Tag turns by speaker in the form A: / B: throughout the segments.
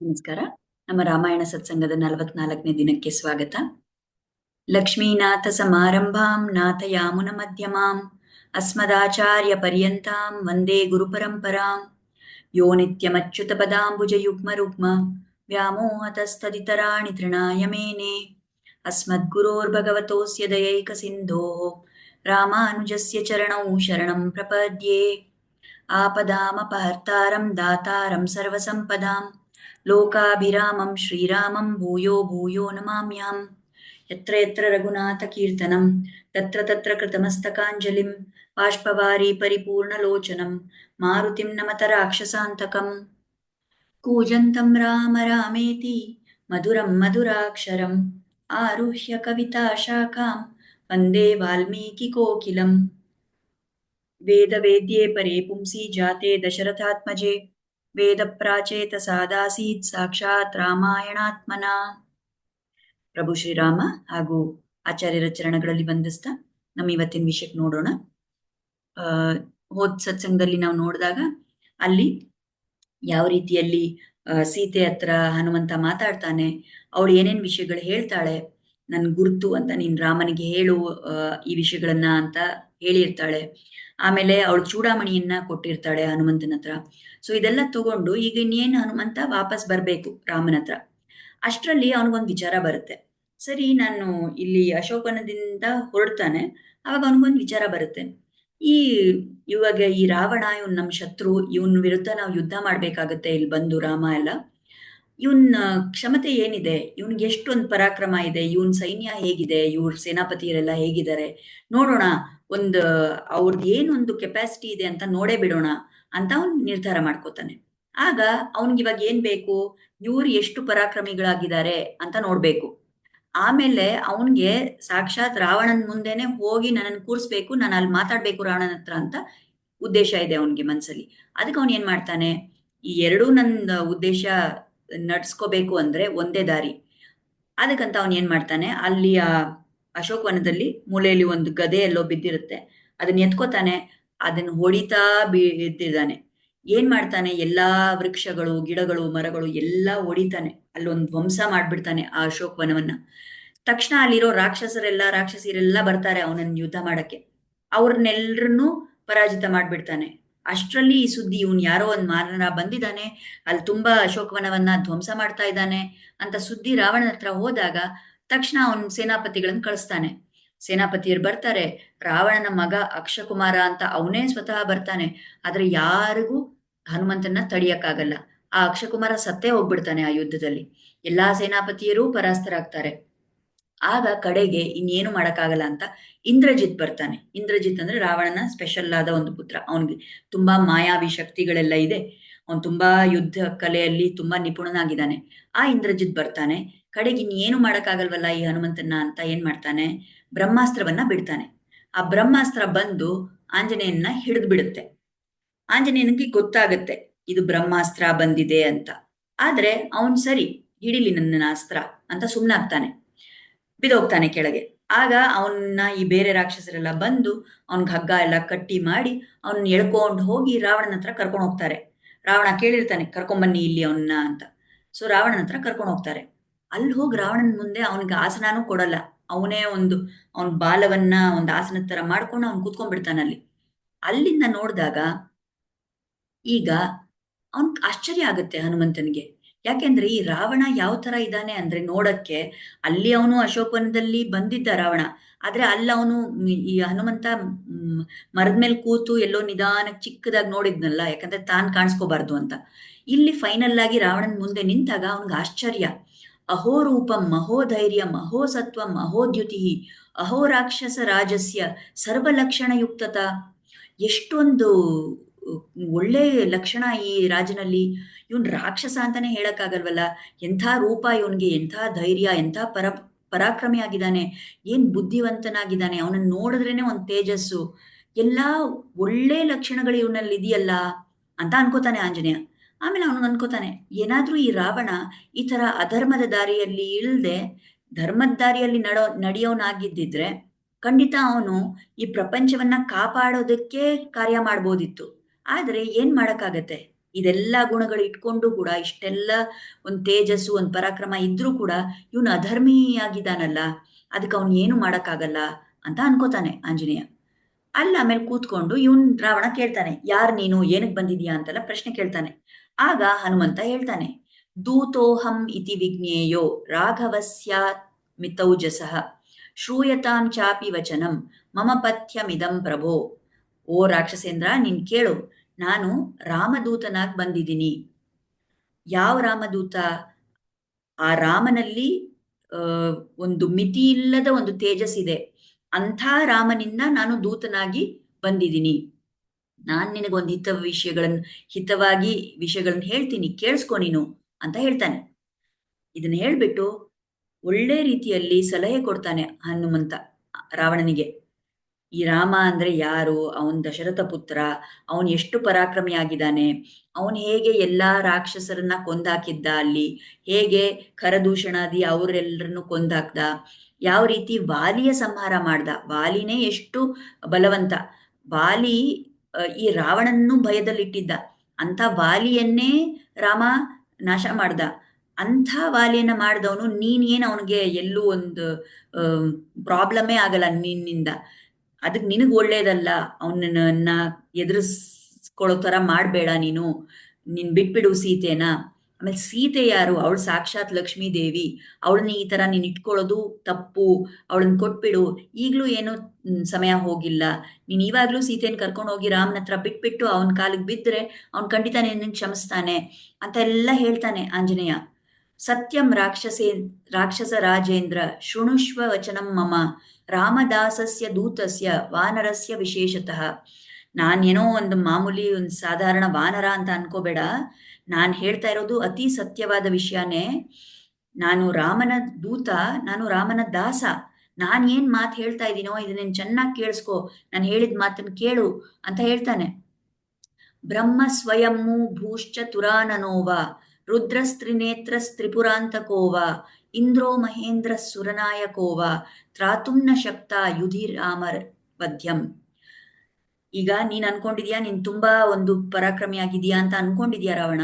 A: ನಮಸ್ಕಾರ. ನಮ್ಮ ರಾಮಾಯಣ ಸತ್ಸಂಗದ ನಲವತ್ನಾಲ್ಕನೇ ದಿನಕ್ಕೆ ಸ್ವಾಗತ. ಲಕ್ಷ್ಮೀನಾಥ ಸಮಾರಂಭಾಂ, ನಾಥಯಾಮುನ ಮಧ್ಯಮಾಂ, ಅಸ್ಮದಾಚಾರ್ಯ ಪರ್ಯಂತಾಂ, ವಂದೇ ಗುರುಪರಂಪರಾಂ, ಯೋ ನಿತ್ಯಮಚ್ಯುತ ಪದಾಂಬುಜ ಯುಗ್ಮ ರುಗ್ಮ, ವ್ಯಾಮೋಹತಸ್ತದಿತರಾಣಿ ತೃಣಾಯ ಮೇನೆ ಅಸ್ಮದ್ಗುರೋರ್ಭಗವತೋಸ್ಯ ದಯೈಕ ಸಿಂಧೋ ರಾಮಾನುಜಸ್ಯ ಚರಣೌ ಶರಣಂ ಪ್ರಪದ್ಯೆ ಆಪದಾಮಪಹರ್ತಾರಂ ದಾತಾರಂ ಸರ್ವಸಂಪದಾಂ लोकाभिरामं श्रीरामं भूयो भूयो नमाम्याम्। यत्र यत्र रघुनाथकीर्तनं तत्र तत्र कृतमस्तकाञ्जलिं बाष्पवारी राक्षसान्तकम्। कूजन्तं राम रामेति मधुरं मधुराक्षरम् आरुह्य कविताशाखां वन्दे वाल्मीकिकोकिलम् वेदवेद्ये परे पुंसि जाते दशरथात्मजे ವೇದಪ್ರಾಚೇತ ಸಾದಾಸೀತ್ ಸಾಕ್ಷಾತ್ ರಾಮಾಯಣಾತ್ಮನ ಪ್ರಭು ಶ್ರೀರಾಮ ಹಾಗೂ ಆಚಾರ್ಯರ ಚರಣಗಳಲ್ಲಿ ಬಂಧಿಸ್ತಾ ನಮ್ಮ ಇವತ್ತಿನ ವಿಷಯಕ್ಕೆ ನೋಡೋಣ. ಆ, ಹೋದ್ ಸತ್ಸಂಗದಲ್ಲಿ ನಾವು ನೋಡಿದಾಗ ಅಲ್ಲಿ ಯಾವ ರೀತಿಯಲ್ಲಿ ಸೀತೆ ಹತ್ರ ಹನುಮಂತ ಮಾತಾಡ್ತಾನೆ, ಅವಳು ಏನೇನ್ ವಿಷಯಗಳು ಹೇಳ್ತಾಳೆ, ನನ್ ಗುರುತು ಅಂತ ನೀನ್ ರಾಮನಿಗೆ ಹೇಳು ಈ ವಿಷಯಗಳನ್ನ ಅಂತ ಹೇಳಿರ್ತಾಳೆ. ಆಮೇಲೆ ಅವಳು ಚೂಡಾಮಣಿಯನ್ನ ಕೊಟ್ಟಿರ್ತಾಳೆ ಹನುಮಂತನ ಹತ್ರ. ಸೊ ಇದೆಲ್ಲ ತಗೊಂಡು ಈಗ ಇನ್ನೇನು ಹನುಮಂತ ವಾಪಸ್ ಬರ್ಬೇಕು ರಾಮನ ಹತ್ರ. ಅಷ್ಟರಲ್ಲಿ ಅವನಿಗೊಂದು ವಿಚಾರ ಬರುತ್ತೆ. ಸರಿ, ನಾನು ಇಲ್ಲಿ ಅಶೋಕನದಿಂದ ಹೊರಡ್ತಾನೆ. ಅವಾಗ ಅವನಿಗೊಂದು ವಿಚಾರ ಬರುತ್ತೆ. ಈ ಇವಾಗ ಈ ರಾವಣ, ಇವನ್ ನಮ್ಮ ಶತ್ರು, ಇವನ್ ವಿರುದ್ಧ ನಾವು ಯುದ್ಧ ಮಾಡ್ಬೇಕಾಗತ್ತೆ, ಇಲ್ಲಿ ಬಂದು ರಾಮ ಎಲ್ಲ. ಇವನ್ ಕ್ಷಮತೆ ಏನಿದೆ? ಇವನ್ಗೆ ಎಷ್ಟೊಂದು ಪರಾಕ್ರಮ ಇದೆ? ಇವನ್ ಸೈನ್ಯ ಹೇಗಿದೆ? ಇವ್ರ ಸೇನಾಪತಿಯರೆಲ್ಲ ಹೇಗಿದ್ದಾರೆ? ನೋಡೋಣ, ಒಂದು ಅವ್ರದ್ದು ಏನೊಂದು ಕೆಪಾಸಿಟಿ ಇದೆ ಅಂತ ನೋಡೇ ಬಿಡೋಣ. ಅಂತ ಅವನ್ ನಿರ್ಧಾರ ಮಾಡ್ಕೋತಾನೆ. ಆಗ ಅವನ್ಗೆ ಇವಾಗ ಏನ್ ಬೇಕು? ಇವ್ರು ಎಷ್ಟು ಪರಾಕ್ರಮಿಗಳಾಗಿದ್ದಾರೆ ಅಂತ ನೋಡ್ಬೇಕು. ಆಮೇಲೆ ಅವನ್ಗೆ ಸಾಕ್ಷಾತ್ ರಾವಣನ್ ಮುಂದೆನೆ ಹೋಗಿ ನನ್ನನ್ನು ಕೂರಿಸ್ಬೇಕು, ನಾನು ಅಲ್ಲಿ ಮಾತಾಡ್ಬೇಕು ರಾವಣನ ಹತ್ರ ಅಂತ ಉದ್ದೇಶ ಇದೆ ಅವನ್ಗೆ ಮನ್ಸಲ್ಲಿ. ಅದಕ್ಕೆ ಅವನ್ ಏನ್ ಮಾಡ್ತಾನೆ? ಈ ಎರಡೂ ನನ್ನ ಉದ್ದೇಶ ನಡ್ಸ್ಕೋಬೇಕು ಅಂದ್ರೆ ಒಂದೇ ದಾರಿ. ಅದಕ್ಕಂತ ಅವನ್ ಏನ್ ಮಾಡ್ತಾನೆ? ಅಲ್ಲಿ ಆ ಅಶೋಕವನದಲ್ಲಿ ಮೂಲೆಯಲ್ಲಿ ಒಂದು ಗದೆ ಎಲ್ಲೋ ಬಿದ್ದಿರುತ್ತೆ. ಅದನ್ನ ಎತ್ಕೋತಾನೆ. ಅದನ್ನ ಹೊಡಿತಾ ಬಿದ್ದಿದ್ದಾನೆ ಏನ್ ಮಾಡ್ತಾನೆ? ಎಲ್ಲಾ ವೃಕ್ಷಗಳು, ಗಿಡಗಳು, ಮರಗಳು ಎಲ್ಲಾ ಹೊಡಿತಾನೆ ಅಲ್ಲೊಂದು ಧ್ವಂಸ ಮಾಡ್ಬಿಡ್ತಾನೆ ಆ ಅಶೋಕವನವನ್ನ. ತಕ್ಷಣ ಅಲ್ಲಿರೋ ರಾಕ್ಷಸರೆಲ್ಲ, ರಾಕ್ಷಸಿರೆಲ್ಲ ಬರ್ತಾರೆ ಅವನನ್ನ ಯುದ್ಧ ಮಾಡಕ್ಕೆ. ಅವ್ರನ್ನೆಲ್ರನ್ನೂ ಪರಾಜಿತ ಮಾಡ್ಬಿಡ್ತಾನೆ. ಅಷ್ಟರಲ್ಲಿ ಈ ಸುದ್ದಿ ಇವನ್ ಯಾರೋ ಒಂದ್ ಮಾರನ ಬಂದಿದ್ದಾನೆ. ಅಲ್ಲಿ ತುಂಬಾ ಅಶೋಕವನವನ್ನ ಧ್ವಂಸ ಮಾಡ್ತಾ ಇದ್ದಾನೆ ಅಂತ ಸುದ್ದಿ ರಾವಣನ ಹತ್ರ ಹೋದಾಗ ತಕ್ಷಣ ಅವನ್ ಸೇನಾಪತಿಗಳನ್ನ ಕಳಿಸ್ತಾನೆ. ಸೇನಾಪತಿಯರು ಬರ್ತಾರೆ, ರಾವಣನ ಮಗ ಅಕ್ಷಕುಮಾರ ಅಂತ ಅವನೇ ಸ್ವತಃ ಬರ್ತಾನೆ, ಆದ್ರೆ ಯಾರಿಗೂ ಹನುಮಂತನ ತಡಿಯಕ್ಕಾಗಲ್ಲ. ಆ ಅಕ್ಷಕುಮಾರ ಸತ್ತೇ ಹೋಗ್ಬಿಡ್ತಾನೆ ಆ ಯುದ್ಧದಲ್ಲಿ. ಎಲ್ಲಾ ಸೇನಾಪತಿಯರು ಪರಾಸ್ತರಾಗ್ತಾರೆ. ಆಗ ಕಡೆಗೆ ಇನ್ನೇನು ಮಾಡಕ್ಕಾಗಲ್ಲ ಅಂತ ಇಂದ್ರಜಿತ್ ಬರ್ತಾನೆ. ಇಂದ್ರಜಿತ್ ಅಂದ್ರೆ ರಾವಣನ ಸ್ಪೆಷಲ್ ಆದ ಒಂದು ಪುತ್ರ. ಅವನಿಗೆ ತುಂಬಾ ಮಾಯಾವಿ ಶಕ್ತಿಗಳೆಲ್ಲ ಇದೆ. ಅವನು ತುಂಬಾ ಯುದ್ಧ ಕಲೆಯಲ್ಲಿ ತುಂಬಾ ನಿಪುಣನಾಗಿದ್ದಾನೆ. ಆ ಇಂದ್ರಜಿತ್ ಬರ್ತಾನೆ. ಕಡೆಗೆ ಇನ್ನೇನು ಮಾಡಕ್ಕಾಗಲ್ವಲ್ಲ ಈ ಹನುಮಂತನ ಅಂತ ಏನ್ ಮಾಡ್ತಾನೆ? ಬ್ರಹ್ಮಾಸ್ತ್ರವನ್ನ ಬಿಡ್ತಾನೆ. ಆ ಬ್ರಹ್ಮಾಸ್ತ್ರ ಬಂದು ಆಂಜನೇಯನ್ನ ಹಿಡಿದು ಬಿಡುತ್ತೆ. ಆಂಜನೇಯನಿಗೆ ಗೊತ್ತಾಗುತ್ತೆ, ಇದು ಬ್ರಹ್ಮಾಸ್ತ್ರ ಬಂದಿದೆ ಅಂತ. ಆದ್ರೆ ಅವನ್ ಸರಿ, ಹಿಡಿಲಿ ನನ್ನ ಅಸ್ತ್ರ ಅಂತ ಸುಮ್ನಾಗ್ತಾನೆ. ಬಿದೋಗ್ತಾನೆ ಕೆಳಗೆ. ಆಗ ಅವನ್ನ ಈ ಬೇರೆ ರಾಕ್ಷಸರೆಲ್ಲ ಬಂದು ಅವನ್ಗೆ ಹಗ್ಗ ಎಲ್ಲ ಕಟ್ಟಿ ಮಾಡಿ ಅವನ್ ಎಳ್ಕೊಂಡು ಹೋಗಿ ರಾವಣನ ಹತ್ರ ಕರ್ಕೊಂಡು ಹೋಗ್ತಾರೆ. ರಾವಣ ಕೇಳಿರ್ತಾನೆ, ಕರ್ಕೊಂಬನ್ನಿ ಇಲ್ಲಿ ಅವನ್ನ ಅಂತ. ಸೊ ರಾವಣನ ಹತ್ರ ಕರ್ಕೊಂಡು ಹೋಗ್ತಾರೆ. ಅಲ್ಲಿ ಹೋಗಿ ರಾವಣನ ಮುಂದೆ ಅವನಿಗೆ ಆಸನಾನು ಕೊಡಲ್ಲ. ಅವನೇ ಒಂದು, ಅವನ್ ಬಾಲವನ್ನ ಒಂದು ಆಸನದ ತರ ಮಾಡ್ಕೊಂಡು ಅವ್ನು ಕೂತ್ಕೊಂಡ್ಬಿಡ್ತಾನೆ ಅಲ್ಲಿ. ಅಲ್ಲಿಂದ ನೋಡಿದಾಗ ಈಗ ಅವನ್ ಆಶ್ಚರ್ಯ ಆಗುತ್ತೆ ಹನುಮಂತನಿಗೆ. ಯಾಕೆಂದ್ರೆ ಈ ರಾವಣ ಯಾವ ತರ ಇದ್ದಾನೆ ಅಂದ್ರೆ ನೋಡಕ್ಕೆ ಅಲ್ಲಿ ಅವನು ಅಶೋಕವನದಲ್ಲಿ ಬಂದಿದ್ದ ರಾವಣ. ಆದ್ರೆ ಅಲ್ಲಿ ಅವನು ಈ ಹನುಮಂತ ಮರದ ಮೇಲೆ ಕೂತು ಎಲ್ಲೋ ನಿಧಾನಕ್ಕೆ ಚಿಕ್ಕದಾಗಿ ನೋಡಿದ್ನಲ್ಲ, ಯಾಕಂದ್ರೆ ತಾನ್ ಕಾಣಿಸ್ಕೋಬಾರ್ದು ಅಂತ. ಇಲ್ಲಿ ಫೈನಲ್ ಆಗಿ ರಾವಣನ್ ಮುಂದೆ ನಿಂತಾಗ ಅವನ್ಗೆ ಆಶ್ಚರ್ಯ. ಅಹೋರೂಪಂ, ಮಹೋಧೈರ್ಯ, ಮಹೋಸತ್ವ, ಮಹೋದ್ಯುತಿ ಅಹೋ ರಾಕ್ಷಸ ರಾಜಸ್ಯ, ಸರ್ವಲಕ್ಷಣಯುಕ್ತತ. ಎಷ್ಟೊಂದು ಒಳ್ಳೆ ಲಕ್ಷಣ ಈ ರಾಜನಲ್ಲಿ. ಇವನ್ ರಾಕ್ಷಸ ಅಂತಾನೆ ಹೇಳಕ್ಕಾಗಲ್ವಲ್ಲ? ಎಂಥ ರೂಪ ಇವನ್ಗೆ, ಎಂಥ ಧೈರ್ಯ, ಎಂಥ ಪರ, ಪರಾಕ್ರಮಿ ಆಗಿದ್ದಾನೆ. ಏನ್ ಬುದ್ಧಿವಂತನಾಗಿದ್ದಾನೆ? ಅವನನ್ನ ನೋಡಿದ್ರೇನೆ ಒಂದು ತೇಜಸ್ಸು. ಎಲ್ಲ ಒಳ್ಳೆ ಲಕ್ಷಣಗಳು ಇವನಲ್ಲಿ ಇದೆಯಲ್ಲ ಅಂತ ಅನ್ಕೋತಾನೆ ಆಂಜನೇಯ. ಆಮೇಲೆ ಅವನು ಅನ್ಕೋತಾನೆ, ಏನಾದ್ರೂ ಈ ರಾವಣ ಈ ತರ ಅಧರ್ಮದ ದಾರಿಯಲ್ಲಿ ಇಳ್ದೆ ಧರ್ಮದ ದಾರಿಯಲ್ಲಿ ನಡೋ, ನಡೆಯೋನಾಗಿದ್ದಿದ್ರೆ ಖಂಡಿತ ಅವನು ಈ ಪ್ರಪಂಚವನ್ನ ಕಾಪಾಡೋದಕ್ಕೆ ಕಾರ್ಯ ಮಾಡ್ಬೋದಿತ್ತು. ಆದ್ರೆ ಏನ್ ಮಾಡಕ್ಕಾಗತ್ತೆ? ಇದೆಲ್ಲ ಗುಣಗಳು ಇಟ್ಕೊಂಡು ಕೂಡ ಇಷ್ಟೆಲ್ಲ ಒಂದು ತೇಜಸ್ಸು, ಒಂದು ಪರಾಕ್ರಮ ಇದ್ರೂ ಕೂಡ ಇವನು ಅಧರ್ಮಿಯಾಗಿದ್ದಾನಲ್ಲ ಅದಕ್ಕೆ ಅವನು ಏನು ಮಾಡೋಕ್ಕಾಗಲ್ಲ ಅಂತ ಅನ್ಕೋತಾನೆ ಆಂಜನೇಯ. ಅಲ್ಲ ಆಮೇಲೆ ಕೂತ್ಕೊಂಡು ಇವನ್ ರಾವಣ ಕೇಳ್ತಾನೆ, ಯಾರು ನೀನು? ಏನಕ್ಕೆ ಬಂದಿದ್ಯಾ ಅಂತೆಲ್ಲ ಪ್ರಶ್ನೆ ಕೇಳ್ತಾನೆ. ಆಗ ಹನುಮಂತ ಹೇಳ್ತಾನೆ, ದೂತೋಹಂ ಇತಿ ವಿಜ್ಞೇಯೋ ರಾಘವಸ್ಯ ಮಿತೌಜಸಃ, ಶ್ರೂಯತಾಂ ಚಾಪಿ ವಚನಂ, ಮಮ ಪಥ್ಯಮಿದಂ ಪ್ರಭೋ. ಓ ರಾಕ್ಷಸೇಂದ್ರ, ನೀನ್ ಕೇಳು, ನಾನು ರಾಮದೂತನಾಗಿ ಬಂದಿದ್ದೀನಿ. ಯಾವ ರಾಮದೂತ? ಆ ರಾಮನಲ್ಲಿ ಒಂದು ಮಿತಿ ಇಲ್ಲದ ಒಂದು ಇದೆ ಅಂಥ ರಾಮನಿಂದ ನಾನು ದೂತನಾಗಿ ಬಂದಿದ್ದೀನಿ. ನಾನ್ ನಿನಗೊಂದು ಹಿತ ವಿಷಯಗಳನ್ನು ಹಿತವಾಗಿ ವಿಷಯಗಳನ್ನ ಹೇಳ್ತೀನಿ, ಕೇಳಿಸ್ಕೊ ನೀನು ಅಂತ ಹೇಳ್ತಾನೆ. ಇದನ್ನ ಹೇಳ್ಬಿಟ್ಟು ಒಳ್ಳೆ ರೀತಿಯಲ್ಲಿ ಸಲಹೆ ಕೊಡ್ತಾನೆ ಹನುಮಂತ ರಾವಣನಿಗೆ. ಈ ರಾಮ ಅಂದ್ರೆ ಯಾರು? ಅವನ್ ದಶರಥ ಪುತ್ರ, ಅವನ್ ಎಷ್ಟು ಪರಾಕ್ರಮಿ ಆಗಿದ್ದಾನೆ ಅವನ್ ಹೇಗೆ ಎಲ್ಲಾ ರಾಕ್ಷಸರನ್ನ ಕೊಂದಾಕಿದ್ದ ಅಲ್ಲಿ? ಹೇಗೆ ಕರದೂಷಣಾದಿ ಅವರೆಲ್ಲರನ್ನು ಕೊಂದಾಕ್ದ? ಯಾವ ರೀತಿ ವಾಲಿಯ ಸಂಹಾರ ಮಾಡ್ದ? ವಾಲಿನೇ ಎಷ್ಟು ಬಲವಂತ. ವಾಲಿ ಈ ರಾವಣನ್ನು ಭಯದಲ್ಲಿಟ್ಟಿದ್ದ. ಅಂಥ ವಾಲಿಯನ್ನೇ ರಾಮ ನಾಶ ಮಾಡ್ದ. ಅಂಥ ವಾಲಿಯನ್ನ ಮಾಡಿದವನು ನೀನ್ ಏನ್ ಅವನಿಗೆ ಎಲ್ಲೂ ಒಂದು ಪ್ರಾಬ್ಲಮೇ ಆಗಲ್ಲ ನಿನ್ನಿಂದ. ಅದಕ್ಕೆ ನಿನಗೆ ಒಳ್ಳೇದಲ್ಲ. ಅವನನ್ನ ಎದುರಿಸ್ಕೊಳ್ಳೋ ಥರ ಮಾಡಬೇಡ ನೀನು. ನೀನ್ ಬಿಟ್ಬಿಡು ಸೀತೆನ. ಆಮೇಲೆ ಸೀತೆ ಯಾರು? ಅವಳು ಸಾಕ್ಷಾತ್ ಲಕ್ಷ್ಮೀ ದೇವಿ. ಅವಳನ್ನ ಈ ತರ ನೀನ್ ಇಟ್ಕೊಳ್ಳೋದು ತಪ್ಪು. ಅವಳನ್ನ ಕೊಟ್ಬಿಡು. ಈಗಲೂ ಏನು ಸಮಯ ಹೋಗಿಲ್ಲ. ನೀನ್ ಇವಾಗ್ಲೂ ಸೀತೆಯನ್ನು ಕರ್ಕೊಂಡು ಹೋಗಿ ರಾಮನ ಹತ್ರ ಬಿಟ್ಬಿಟ್ಟು ಅವನ ಕಾಲಿಗೆ ಬಿದ್ದರೆ ಅವ್ನ್ ಖಂಡಿತ ನಿನ್ನ ಕ್ಷಮಿಸ್ತಾನೆ ಅಂತ ಎಲ್ಲ ಹೇಳ್ತಾನೆ ಆಂಜನೇಯ. ಸತ್ಯಂ ರಾಕ್ಷಸೇ, ರಾಕ್ಷಸ ರಾಜೇಂದ್ರ, ಶೃಣುಷ್ವ ವಚನಂ ಮಮ, ರಾಮದಾಸಸ್ಯ ದೂತಸ್ಯ, ವಾನರಸ್ಯ ವಿಶೇಷತಃ. ನಾನೇನೋ ಒಂದು ಮಾಮೂಲಿ, ಒಂದು ಸಾಧಾರಣ ವಾನರ ಅಂತ ಅನ್ಕೋಬೇಡ. ನಾನು ಹೇಳ್ತಾ ಇರೋದು ಅತಿ ಸತ್ಯವಾದ ವಿಷಯನೇ. ನಾನು ರಾಮನ ದೂತ, ನಾನು ರಾಮನ ದಾಸ. ನಾನು ಏನ್ ಮಾತು ಹೇಳ್ತಾ ಇದ್ದೀನೋ ಇದನ್ನ ಚೆನ್ನಾಗಿ ಕೇಳಿಸ್ಕೋ. ನಾನು ಹೇಳಿದ ಮಾತನ್ನ ಕೇಳು ಅಂತ ಹೇಳ್ತಾನೆ. ಬ್ರಹ್ಮ ಸ್ವಯಂಮು ಭೂಶ್ಚ ತುರಾನನೋವ ರುದ್ರಸ್ತ್ರಿನೇತ್ರಸ್ತ್ರಿಪುರಾಂತಕೋವ ಇಂದ್ರೋ ಮಹೇಂದ್ರ ಸುರನಾಯಕೋವ ತ್ರಾತುಂನ ಶಕ್ತಾ ಯುಧಿರಾಮರ್ ವಧ್ಯಂ ಈಗ ನೀನ್ ಅನ್ಕೊಂಡಿದ್ಯಾ, ನೀನ್ ತುಂಬಾ ಒಂದು ಪರಾಕ್ರಮಿ ಆಗಿದ್ಯಾ ಅಂತ ಅನ್ಕೊಂಡಿದ್ಯಾ ರಾವಣ?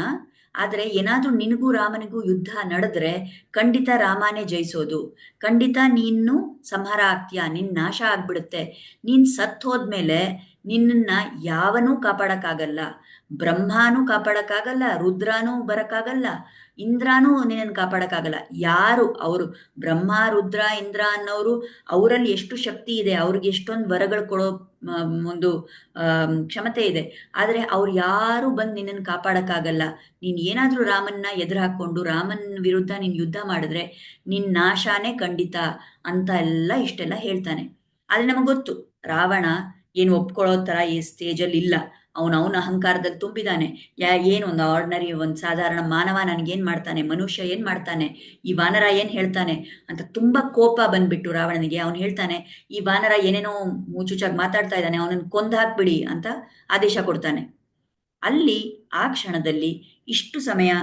A: ಆದ್ರೆ ಏನಾದ್ರೂ ನಿನಗೂ ರಾಮನಿಗೂ ಯುದ್ಧ ನಡೆದ್ರೆ ಖಂಡಿತ ರಾಮನೇ ಜಯಿಸೋದು. ಖಂಡಿತ ನೀನು ಸಂಹಾರ ಆಗ್ತೀಯಾ? ನಿನ್ ನಾಶ ಆಗ್ಬಿಡುತ್ತೆ. ನೀನ್ ಸತ್ ಹೋದ್ಮೇಲೆ ನಿನ್ನನ್ನ ಯಾವನೂ ಕಾಪಾಡಕ್ಕಾಗಲ್ಲ, ಬ್ರಹ್ಮಾನೂ ಕಾಪಾಡಕ್ಕಾಗಲ್ಲ, ರುದ್ರಾನೂ ಬರಕ್ಕಾಗಲ್ಲ, ಇಂದ್ರಾನೂ ನಿನ್ನನ್ನು ಕಾಪಾಡಕ್ಕಾಗಲ್ಲ. ಯಾರು ಅವರು? ಬ್ರಹ್ಮ, ರುದ್ರ, ಇಂದ್ರ ಅನ್ನೋರು ಅವರಲ್ಲಿ ಎಷ್ಟು ಶಕ್ತಿ ಇದೆ, ಅವ್ರಿಗೆ ಎಷ್ಟೊಂದು ವರಗಳು ಕೊಡೋ ಒಂದು ಕ್ಷಮತೆ ಇದೆ. ಆದರೆ ಅವ್ರು ಯಾರು ಬಂದು ನಿನ್ನನ್ನು ಕಾಪಾಡಕ್ಕಾಗಲ್ಲ. ನೀನ್ ಏನಾದ್ರೂ ರಾಮನ್ನ ಎದುರು ಹಾಕೊಂಡು ರಾಮನ್ ವಿರುದ್ಧ ನೀನ್ ಯುದ್ಧ ಮಾಡಿದ್ರೆ ನಿನ್ ನಾಶಾನೇ ಖಂಡಿತ ಅಂತ ಎಲ್ಲ ಇಷ್ಟೆಲ್ಲ ಹೇಳ್ತಾನೆ. ಆದರೆ ನಮಗ್ ಗೊತ್ತು, ರಾವಣ ಏನು ಒಪ್ಕೊಳ್ಳೋ ತರ ಈ ಸ್ಟೇಜಲ್ಲಿ ಇಲ್ಲ. ಅವನು ಅವನ ಅಹಂಕಾರದಲ್ಲಿ ತುಂಬಿದಾನೆ. ಯಾ, ಏನು ಒಂದು ಆರ್ಡಿನರಿ ಒಂದು ಸಾಧಾರಣ ಮಾನವ ನನಗೇನು ಮಾಡ್ತಾನೆ? ಮನುಷ್ಯ ಏನು ಮಾಡ್ತಾನೆ? ಈ ವಾನರ ಏನು ಹೇಳ್ತಾನೆ? ಅಂತ ತುಂಬಾ ಕೋಪ ಬಂದ್ಬಿಟ್ಟು ರಾವಣನಿಗೆ. ಅವನು ಹೇಳ್ತಾನೆ, ಈ ವಾನರ ಏನೇನೋ ಮೂಚುಚಾಗಿ ಮಾತಾಡ್ತಾ ಇದ್ದಾನೆ. ಅವನನ್ನು ಕೊಂದು ಹಾಕ್ಬಿಡಿ ಅಂತ ಆದೇಶ ಕೊಡ್ತಾನೆ. ಅಲ್ಲಿ, ಆ ಕ್ಷಣದಲ್ಲಿ ಇಷ್ಟು ಸಮಯ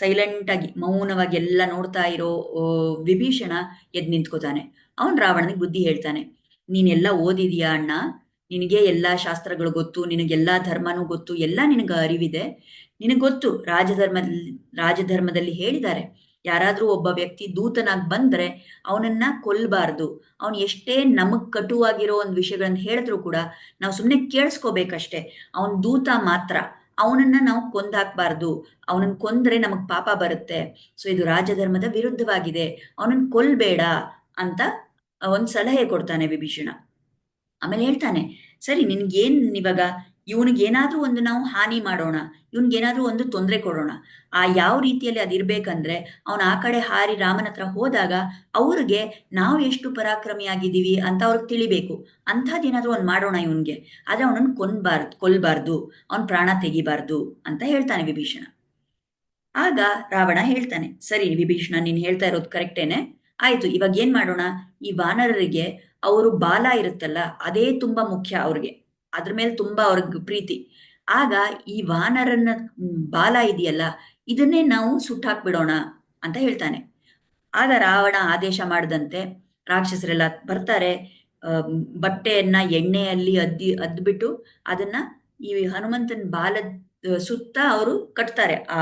A: ಸೈಲೆಂಟ್ ಆಗಿ, ಮೌನವಾಗಿ ಎಲ್ಲ ನೋಡ್ತಾ ಇರೋ ವಿಭೀಷಣ ಎದ್ದು ನಿಂತ್ಕೋತಾನೆ. ಅವನು ರಾವಣನಿಗೆ ಬುದ್ಧಿ ಹೇಳ್ತಾನೆ, ನೀನೆಲ್ಲ ಓದಿದೀಯಾ ಅಣ್ಣ? ನಿನಗೆ ಎಲ್ಲಾ ಶಾಸ್ತ್ರಗಳು ಗೊತ್ತು ನಿನಗೆಲ್ಲ ಧರ್ಮನೂ ಗೊತ್ತು, ಎಲ್ಲ ನಿನಗೆ ಅರಿವಿದೆ. ನಿನಗೆ ಗೊತ್ತು ರಾಜಧರ್ಮ ರಾಜಧರ್ಮದಲ್ಲಿ ಹೇಳಿದ್ದಾರೆ. ಯಾರಾದ್ರೂ ಒಬ್ಬ ವ್ಯಕ್ತಿ ದೂತನಾಗಿ ಬಂದ್ರೆ ಅವನನ್ನ ಕೊಲ್ಬಾರ್ದು. ಅವನು ಎಷ್ಟೇ ನಮಗ್ ಕಟುವಾಗಿರೋ ಒಂದು ವಿಷಯಗಳನ್ನ ಹೇಳಿದ್ರು ಕೂಡ ನಾವು ಸುಮ್ಮನೆ ಕೇಳಿಸ್ಕೋಬೇಕಷ್ಟೇ. ಅವನ್ ದೂತ ಮಾತ್ರ. ಅವನನ್ನ ನಾವು ಕೊಂದಾಕ್ಬಾರ್ದು. ಅವನನ್ನ ಕೊಂದ್ರೆ ನಮಗ್ ಪಾಪ ಬರುತ್ತೆ. ಸೊ, ಇದು ರಾಜಧರ್ಮದ ವಿರುದ್ಧವಾಗಿದೆ. ಅವನನ್ನ ಕೊಲ್ಬೇಡ ಅಂತ ಒಂದ್ ಸಲಹೆ ಕೊಡ್ತಾನೆ ವಿಭೀಷಣ. ಆಮೇಲೆ ಹೇಳ್ತಾನೆ, ಸರಿ, ನಿನ್ಗೇನ್ ಇವಾಗ? ಇವನಿಗೇನಾದ್ರೂ ಒಂದು ನಾವು ಹಾನಿ ಮಾಡೋಣ, ಇವನ್ಗೇನಾದ್ರೂ ಒಂದು ತೊಂದರೆ ಕೊಡೋಣ. ಆ ಯಾವ ರೀತಿಯಲ್ಲಿ ಅದಿರ್ಬೇಕಂದ್ರೆ, ಅವನು ಆ ಕಡೆ ಹಾರಿ ರಾಮನ ಹತ್ರ ಹೋದಾಗ ಅವ್ರಿಗೆ ನಾವು ಎಷ್ಟು ಪರಾಕ್ರಮಿಯಾಗಿದ್ದೀವಿ ಅಂತ ಅವ್ರಿಗೆ ತಿಳಿಬೇಕು. ಅಂಥದ್ದೇನಾದ್ರೂ ಒಂದು ಮಾಡೋಣ ಇವನ್ಗೆ. ಆದ್ರೆ ಅವನನ್ನು ಕೊನ್ಬಾರ್ದು, ಕೊಲ್ಬಾರ್ದು, ಅವನ ಪ್ರಾಣ ತೆಗಿಬಾರ್ದು ಅಂತ ಹೇಳ್ತಾನೆ ವಿಭೀಷಣ. ಆಗ ರಾವಣ ಹೇಳ್ತಾನೆ, ಸರಿ ವಿಭೀಷಣ, ನೀನು ಹೇಳ್ತಾ ಇರೋದು ಕರೆಕ್ಟೇನೆ. ಆಯ್ತು ಇವಾಗ ಏನ್ ಮಾಡೋಣ? ಈ ವಾನರರಿಗೆ ಅವರು ಬಾಲ ಇರುತ್ತಲ್ಲ, ಅದೇ ತುಂಬಾ ಮುಖ್ಯ ಅವ್ರಿಗೆ. ಅದ್ರ ಮೇಲೆ ತುಂಬಾ ಅವ್ರಿಗೆ ಪ್ರೀತಿ. ಆಗ ಈ ವಾನರನ್ನ ಬಾಲ ಇದೆಯಲ್ಲ, ಇದನ್ನೇ ನಾವು ಸುಟ್ಟಾಕ್ಬಿಡೋಣ ಅಂತ ಹೇಳ್ತಾನೆ. ಆಗ ರಾವಣ ಆದೇಶ ಮಾಡದಂತೆ, ರಾಕ್ಷಸರೆಲ್ಲ ಬರ್ತಾರೆ ಬಟ್ಟೆಯನ್ನ ಎಣ್ಣೆಯಲ್ಲಿ ಅದ್ದಿ, ಅದ್ಬಿಟ್ಟು ಅದನ್ನ ಈ ಹನುಮಂತನ ಬಾಲದ ಸುತ್ತ ಅವರು ಕಟ್ತಾರೆ ಆ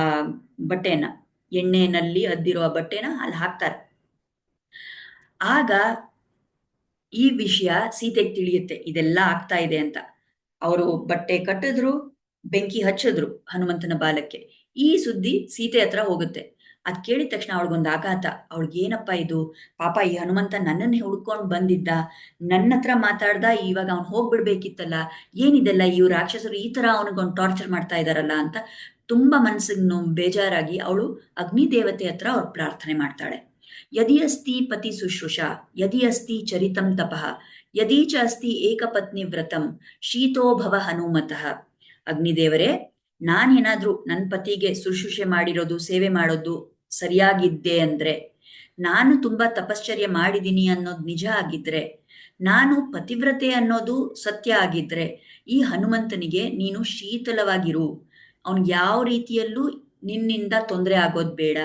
A: ಬಟ್ಟೆಯನ್ನ. ಎಣ್ಣೆನಲ್ಲಿ ಅದ್ದಿರುವ ಬಟ್ಟೆನ ಅಲ್ಲಿ ಹಾಕ್ತಾರೆ. ಆಗ ಈ ವಿಷಯ ಸೀತೆಗೆ ತಿಳಿಯುತ್ತೆ, ಇದೆಲ್ಲ ಆಗ್ತಾ ಇದೆ ಅಂತ. ಅವರು ಬಟ್ಟೆ ಕಟ್ಟಿದ್ರು, ಬೆಂಕಿ ಹಚ್ಚಿದ್ರು ಹನುಮಂತನ ಬಾಲಕ್ಕೆ. ಈ ಸುದ್ದಿ ಸೀತೆ ಹತ್ರ ಹೋಗುತ್ತೆ. ಅದ್ ಕೇಳಿದ ತಕ್ಷಣ ಅವಳಿಗೊಂದು ಆಘಾತ. ಅವಳಿಗೇನಪ್ಪ ಇದು? ಪಾಪ ಈ ಹನುಮಂತ ನನ್ನನ್ನೇ ಹುಡ್ಕೊಂಡು ಬಂದಿದ್ದ. ನನ್ನ ಹತ್ರ ಮಾತಾಡ್ದ, ಇವಾಗ ಅವ್ನು ಹೋಗ್ಬಿಡ್ಬೇಕಿತ್ತಲ್ಲ. ಏನಿದೆಲ್ಲ ಇವ್ ರಾಕ್ಷಸರು ಈ ತರ ಅವನಿಗೊಂದು ಟಾರ್ಚರ್ ಮಾಡ್ತಾ ಇದಾರಲ್ಲ ಅಂತ ತುಂಬಾ ಮನಸ್ಸಿಗೆ ಬೇಜಾರಾಗಿ ಅವಳು ಅಗ್ನಿ ದೇವತೆ ಹತ್ರ ಅವ್ರು ಪ್ರಾರ್ಥನೆ ಮಾಡ್ತಾಳೆ. ಪತಿ ಶುಶ್ರೂಷ ಯದಿ ಅಸ್ತಿ ಚರಿತಂ ತಪಃ ಯದಿ ಚ ಅಸ್ತಿ ಏಕಪತ್ನಿ ವ್ರತಂ ಶೀತೋ ಭವ ಹನುಮತಃ ಅಗ್ನಿದೇವರೇ ನಾನೇನಾದ್ರೂ ನನ್ನ ಪತಿಗೆ ಶುಶ್ರೂಷೆ ಮಾಡಿರೋದು, ಸೇವೆ ಮಾಡೋದು ಸರಿಯಾಗಿದ್ದೆ ಅಂದ್ರೆ, ನಾನು ತುಂಬಾ ತಪಶ್ಚರ್ಯ ಮಾಡಿದ್ದೀನಿ ಅನ್ನೋದು ನಿಜ ಆಗಿದ್ರೆ, ನಾನು ಪತಿವ್ರತೆ ಅನ್ನೋದು ಸತ್ಯ ಆಗಿದ್ರೆ, ಈ ಹನುಮಂತನಿಗೆ ನೀನು ಶೀತಲವಾಗಿರು. ಅವನ್ ಯಾವ ರೀತಿಯಲ್ಲೂ ನಿನ್ನಿಂದ ತೊಂದರೆ ಆಗೋದ್ ಬೇಡ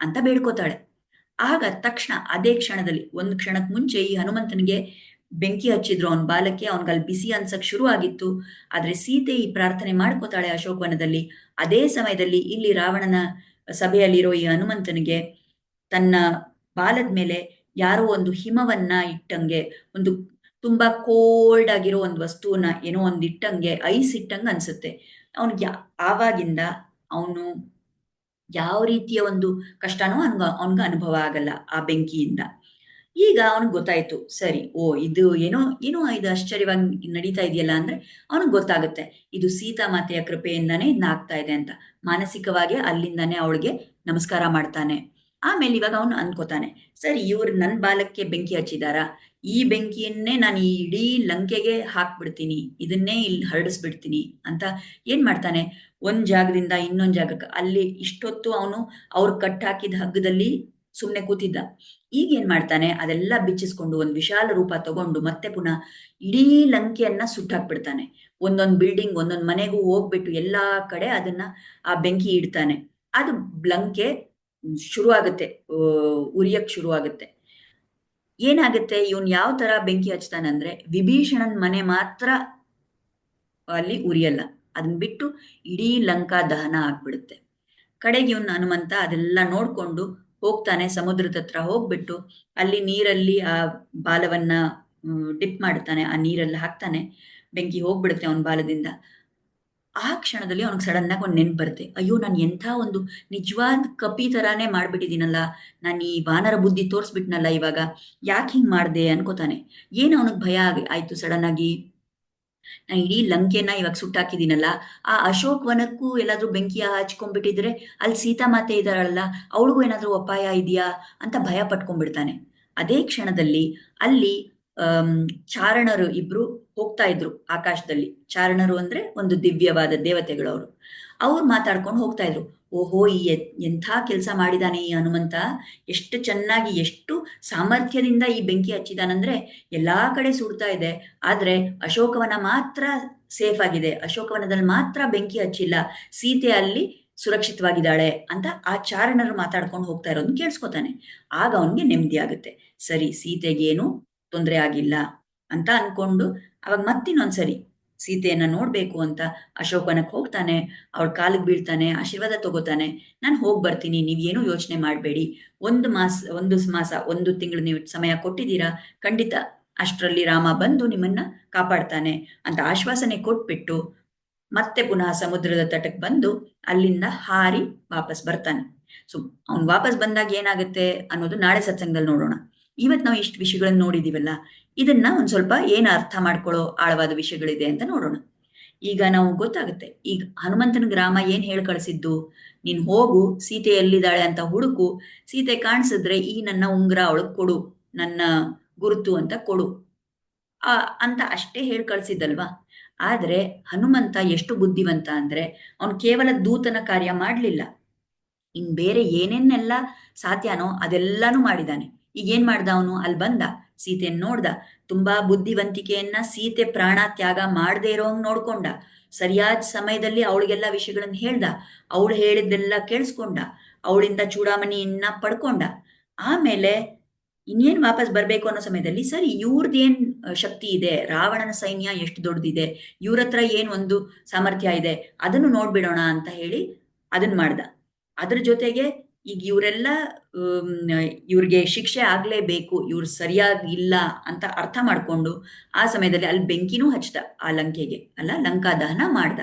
A: ಅಂತ ಬೇಡ್ಕೋತಾಳೆ. ಆಗ ತಕ್ಷಣ ಅದೇ ಕ್ಷಣದಲ್ಲಿ, ಒಂದು ಕ್ಷಣಕ್ಕೆ ಮುಂಚೆ ಈ ಹನುಮಂತನಿಗೆ ಬೆಂಕಿ ಹಚ್ಚಿದ್ರು. ಅವನ ಬಾಲಕ್ಕೆ ಅವನಿಗಲ್ಲಿ ಬಿಸಿ ಅನ್ಸಕ್ ಶುರು ಆಗಿತ್ತು ಆದ್ರೆ ಸೀತೆ ಈ ಪ್ರಾರ್ಥನೆ ಮಾಡ್ಕೋತಾಳೆ ಅಶೋಕವನದಲ್ಲಿ. ಅದೇ ಸಮಯದಲ್ಲಿ ಇಲ್ಲಿ ರಾವಣನ ಸಭೆಯಲ್ಲಿರೋ ಈ ಹನುಮಂತನಿಗೆ ತನ್ನ ಬಾಲದ ಮೇಲೆ ಯಾರೋ ಒಂದು ಹಿಮವನ್ನ ಇಟ್ಟಂಗೆ, ಒಂದು ತುಂಬಾ ಕೋಲ್ಡ್ ಆಗಿರೋ ಒಂದು ವಸ್ತುವನ್ನ ಏನೋ ಒಂದು ಇಟ್ಟಂಗೆ ಐಸ್ ಇಟ್ಟಂಗೆ ಅನ್ಸುತ್ತೆ. ಅವನಿಗೆ ಆವಾಗಿಂದ ಅವನು ಯಾವ ರೀತಿಯ ಒಂದು ಕಷ್ಟನೂ ಅವನ್ಗ ಅವನ್ಗ ಅನುಭವ ಆಗಲ್ಲ ಆ ಬೆಂಕಿಯಿಂದ. ಈಗ ಅವನಿಗೆ ಗೊತ್ತಾಯ್ತು, ಸರಿ, ಓ, ಇದು ಏನೋ ಏನೋ ಇದು ಆಶ್ಚರ್ಯವಾಗಿ ನಡೀತಾ ಇದೆಯಲ್ಲ ಅಂದ್ರೆ ಅವನಿಗೆ ಗೊತ್ತಾಗುತ್ತೆ, ಇದು ಸೀತಾ ಮಾತೆಯ ಕೃಪೆಯಿಂದಾನೇ ಇದನ್ನ ಇದೆ ಅಂತ. ಮಾನಸಿಕವಾಗಿ ಅಲ್ಲಿಂದಾನೇ ಅವಳಿಗೆ ನಮಸ್ಕಾರ ಮಾಡ್ತಾನೆ. ಆಮೇಲೆ ಇವಾಗ ಅವನು ಅನ್ಕೋತಾನೆ, ಸರಿ, ಇವ್ರು ನನ್ನ ಬಾಲಕ್ಕೆ ಬೆಂಕಿ ಹಚ್ಚಿದಾರಾ. ಈ ಬೆಂಕಿಯನ್ನೇ ನಾನು ಈ ಇಡೀ ಲಂಕೆಗೆ ಹಾಕ್ಬಿಡ್ತೀನಿ. ಇದನ್ನೇ ಇಲ್ಲಿ ಹರಡಿಸ್ಬಿಡ್ತೀನಿ. ಅಂತ ಏನ್ ಮಾಡ್ತಾನೆ? ಒಂದ್ ಜಾಗದಿಂದ ಇನ್ನೊಂದ್ ಜಾಗಕ್ಕೆ. ಅಲ್ಲಿ ಇಷ್ಟೊತ್ತು ಅವನು ಅವ್ರು ಕಟ್ ಹಾಕಿದ ಹಗ್ಗದಲ್ಲಿ ಸುಮ್ಮನೆ ಕೂತಿದ್ದ. ಈಗ ಏನ್ ಮಾಡ್ತಾನೆ? ಅದೆಲ್ಲ ಬಿಚ್ಚಿಸ್ಕೊಂಡು ಒಂದು ವಿಶಾಲ ರೂಪ ತಗೊಂಡು ಮತ್ತೆ ಪುನಃ ಇಡೀ ಲಂಕೆಯನ್ನ ಸುಟ್ಟಾಕ್ಬಿಡ್ತಾನೆ. ಒಂದೊಂದು ಬಿಲ್ಡಿಂಗ್, ಒಂದೊಂದು ಮನೆಗೂ ಹೋಗ್ಬಿಟ್ಟು ಎಲ್ಲಾ ಕಡೆ ಅದನ್ನ ಆ ಬೆಂಕಿ ಇಡ್ತಾನೆ. ಅದು ಲಂಕೆ ಶುರು ಆಗುತ್ತೆ ಉರಿಯಕ್ ಶುರು ಆಗುತ್ತೆ ಏನಾಗುತ್ತೆ? ಇವನ್ ಯಾವ ತರ ಬೆಂಕಿ ಹಚ್ತಾನೆ ಅಂದ್ರೆ ವಿಭೀಷಣನ್ ಮನೆ ಮಾತ್ರ ಅಲ್ಲಿ ಉರಿಯಲ್ಲ. ಅದನ್ನ ಬಿಟ್ಟು ಇಡೀ ಲಂಕಾ ದಹನ ಆಗ್ಬಿಡುತ್ತೆ. ಕಡೆಗೆ ಇವನ್ ಹನುಮಂತ ಅದೆಲ್ಲ ನೋಡ್ಕೊಂಡು ಹೋಗ್ತಾನೆ, ಸಮುದ್ರದ ಹತ್ರ ಹೋಗ್ಬಿಟ್ಟು ಅಲ್ಲಿ ನೀರಲ್ಲಿ ಆ ಬಾಲವನ್ನ ಡಿಪ್ ಮಾಡ್ತಾನೆ, ಆ ನೀರಲ್ಲಿ ಹಾಕ್ತಾನೆ, ಬೆಂಕಿ ಹೋಗ್ಬಿಡುತ್ತೆ ಅವನ ಬಾಲದಿಂದ. ಆ ಕ್ಷಣದಲ್ಲಿ ಅವನಿಗೆ ಸಡನ್ ಆಗಿ ಒಂದು ನೆನ್ಪು ಬರುತ್ತೆ. ಅಯ್ಯೋ, ನಾನು ಎಂಥ ಒಂದು ನಿಜವಾದ ಕಪಿ ತರಾನೇ ಮಾಡ್ಬಿಟ್ಟಿದ್ದೀನಲ್ಲ. ನಾನು ಈ ವಾನರ ಬುದ್ಧಿ ತೋರಿಸ್ಬಿಟ್ನಲ್ಲ ಇವಾಗ. ಯಾಕೆ ಹಿಂಗೆ ಮಾಡಿದೆ? ಅನ್ಕೋತಾನೆ. ಏನು ಅವನಿಗೆ ಭಯ ಆಯ್ತು ಸಡನ್ ಆಗಿ? ನಾ ಇಡೀ ಲಂಕೆನ ಇವಾಗ ಸುಟ್ಟಾಕಿದ್ದೀನಲ್ಲ. ಆ ಅಶೋಕ್ ವನಕ್ಕೂ ಎಲ್ಲಾದ್ರೂ ಬೆಂಕಿಯ ಹಚ್ಕೊಂಡ್ಬಿಟ್ಟಿದ್ರೆ ಅಲ್ಲಿ ಸೀತಾ ಮಾತೆ ಇದ್ದಾಳಲ್ಲ ಅವಳಿಗೂ ಏನಾದ್ರೂ ಅಪಾಯ ಇದೆಯಾ? ಅಂತ ಭಯ ಪಟ್ಕೊಂಡ್ಬಿಡ್ತಾನೆ. ಅದೇ ಕ್ಷಣದಲ್ಲಿ ಅಲ್ಲಿ ಚಾರಣರು ಇಬ್ರು ಹೋಗ್ತಾ ಇದ್ರು ಆಕಾಶದಲ್ಲಿ. ಚಾರಣರು ಅಂದ್ರೆ ಒಂದು ದಿವ್ಯವಾದ ದೇವತೆಗಳವರು ಅವ್ರು. ಮಾತಾಡ್ಕೊಂಡು ಹೋಗ್ತಾ ಇದ್ರು. ಓಹೋ, ಈ ಎಂಥ ಕೆಲಸ ಮಾಡಿದಾನೆ ಈ ಹನುಮಂತ? ಎಷ್ಟು ಚೆನ್ನಾಗಿ, ಎಷ್ಟು ಸಾಮರ್ಥ್ಯದಿಂದ ಈ ಬೆಂಕಿ ಹಚ್ಚಿದಾನಂದ್ರೆ ಎಲ್ಲಾ ಕಡೆ ಸುಡ್ತಾ ಇದೆ. ಆದ್ರೆ ಅಶೋಕವನ ಮಾತ್ರ ಸೇಫ್ ಆಗಿದೆ. ಅಶೋಕವನದಲ್ಲಿ ಮಾತ್ರ ಬೆಂಕಿ ಹಚ್ಚಿಲ್ಲ. ಸೀತೆ ಅಲ್ಲಿ ಸುರಕ್ಷಿತವಾಗಿದ್ದಾಳೆ ಅಂತ ಆ ಚಾರಣರು ಮಾತಾಡ್ಕೊಂಡು ಹೋಗ್ತಾ ಇರೋದನ್ನ ಕೇಳಿಸ್ಕೊತಾನೆ. ಆಗ ಅವನಿಗೆ ನೆಮ್ಮದಿ ಆಗುತ್ತೆ. ಸರಿ, ಸೀತೆಗೇನು ತೊಂದರೆ ಆಗಿಲ್ಲ ಅಂತ ಅನ್ಕೊಂಡು ಅವಾಗ ಮತ್ತಿನ್ನೊಂದ್ಸರಿ ಸೀತೆಯನ್ನ ನೋಡ್ಬೇಕು ಅಂತ ಅಶೋಕನಕ್ಕೆ ಹೋಗ್ತಾನೆ ಅವ್ರ ಕಾಲಿಗೆ ಬೀಳ್ತಾನೆ, ಆಶೀರ್ವಾದ ತಗೋತಾನೆ, ನಾನು ಹೋಗಿ ಬರ್ತೀನಿ, ನೀವೇನು ಯೋಚನೆ ಮಾಡಬೇಡಿ. ಒಂದು ಮಾಸ ಒಂದು ಮಾಸ, ಒಂದು ತಿಂಗಳು ನೀವು ಸಮಯ ಕೊಟ್ಟಿದ್ದೀರಾ ಖಂಡಿತ ಅಷ್ಟರಲ್ಲಿ ರಾಮ ಬಂದು ನಿಮ್ಮನ್ನ ಕಾಪಾಡ್ತಾನೆ ಅಂತ ಆಶ್ವಾಸನೆ ಕೊಟ್ಬಿಟ್ಟು ಮತ್ತೆ ಪುನಃ ಸಮುದ್ರದ ತಟಕ್ಕೆ ಬಂದು ಅಲ್ಲಿಂದ ಹಾರಿ ವಾಪಸ್ ಬರ್ತಾನೆ. ಸೊ, ಅವ್ನು ವಾಪಸ್ ಬಂದಾಗ ಏನಾಗುತ್ತೆ ಅನ್ನೋದು ನಾಳೆ ಸತ್ಸಂಗದಲ್ಲಿ ನೋಡೋಣ. ಇವತ್ತು ನಾವು ಇಷ್ಟು ವಿಷಯಗಳನ್ನ ನೋಡಿದೀವಲ್ಲ, ಇದನ್ನ ಒಂದ್ ಸ್ವಲ್ಪ ಏನು ಅರ್ಥ ಮಾಡ್ಕೊಳ್ಳೋ ಆಳವಾದ ವಿಷಯಗಳಿದೆ ಅಂತ ನೋಡೋಣ. ಈಗ ನಾವು ಗೊತ್ತಾಗುತ್ತೆ, ಈಗ ಹನುಮಂತನ ಗ್ರಾಮ ಏನ್ ಹೇಳಿ ಕಳಿಸಿದ್ದು? ನೀನ್ ಹೋಗು, ಸೀತೆ ಎಲ್ಲಿದ್ದಾಳೆ ಅಂತ ಹುಡುಕು, ಸೀತೆ ಕಾಣಿಸಿದ್ರೆ ಈ ನನ್ನ ಉಂಗ್ರ ಅವಳಗ್ ಕೊಡು, ನನ್ನ ಗುರುತು ಅಂತ ಕೊಡು. ಆ, ಅಂತ ಅಷ್ಟೇ ಹೇಳಿ ಕಳಿಸಿದ್ದಲ್ವಾ? ಆದ್ರೆ ಹನುಮಂತ ಎಷ್ಟು ಬುದ್ಧಿವಂತ ಅಂದ್ರೆ ಅವನು ಕೇವಲ ದೂತನ ಕಾರ್ಯ ಮಾಡ್ಲಿಲ್ಲ. ಇನ್ ಬೇರೆ ಏನೇನೆಲ್ಲ ಸಾಧ್ಯನೋ ಅದೆಲ್ಲಾನು ಮಾಡಿದಾನೆ. ಈಗ ಏನ್ ಮಾಡ್ದ ಅವನು? ಅಲ್ಲಿ ಬಂದ ಸೀತೆಯನ್ನು ನೋಡ್ದ. ತುಂಬಾ ಬುದ್ಧಿವಂತಿಕೆಯನ್ನ ಸೀತೆ ಪ್ರಾಣ ತ್ಯಾಗ ಮಾಡದೇ ಇರೋಂಗ್ ನೋಡ್ಕೊಂಡ. ಸರಿಯಾದ ಸಮಯದಲ್ಲಿ ಅವಳಿಗೆಲ್ಲ ವಿಷಯಗಳನ್ನ ಹೇಳ್ದ. ಅವಳು ಹೇಳಿದ್ದೆಲ್ಲ ಕೇಳಿಸ್ಕೊಂಡ. ಅವಳಿಂದ ಚೂಡಾಮಣಿಯನ್ನ ಪಡ್ಕೊಂಡ. ಆಮೇಲೆ ಇನ್ನೇನ್ ವಾಪಸ್ ಬರ್ಬೇಕು ಅನ್ನೋ ಸಮಯದಲ್ಲಿ, ಸರಿ ಇವ್ರದ್ದೇನ್ ಶಕ್ತಿ ಇದೆ? ರಾವಣನ ಸೈನ್ಯ ಎಷ್ಟು ದೊಡ್ಡದಿದೆ ಇವ್ರ ಹತ್ರ ಏನ್ ಒಂದು ಸಾಮರ್ಥ್ಯ ಇದೆ? ಅದನ್ನು ನೋಡ್ಬಿಡೋಣ ಅಂತ ಹೇಳಿ ಅದನ್ನ ಮಾಡ್ದ. ಅದ್ರ ಜೊತೆಗೆ ಈಗ ಇವರೆಲ್ಲ ಇವ್ರಿಗೆ ಶಿಕ್ಷೆ ಆಗ್ಲೇಬೇಕು, ಇವ್ರು ಸರಿಯಾಗಿ ಇಲ್ಲ ಅಂತ ಅರ್ಥ ಮಾಡ್ಕೊಂಡು ಆ ಸಮಯದಲ್ಲಿ ಅಲ್ಲಿ ಬೆಂಕಿನೂ ಹಚ್ದ ಆ ಲಂಕೆಗೆ, ಅಲ್ಲ? ಲಂಕಾ ದಹನ ಮಾಡ್ದ.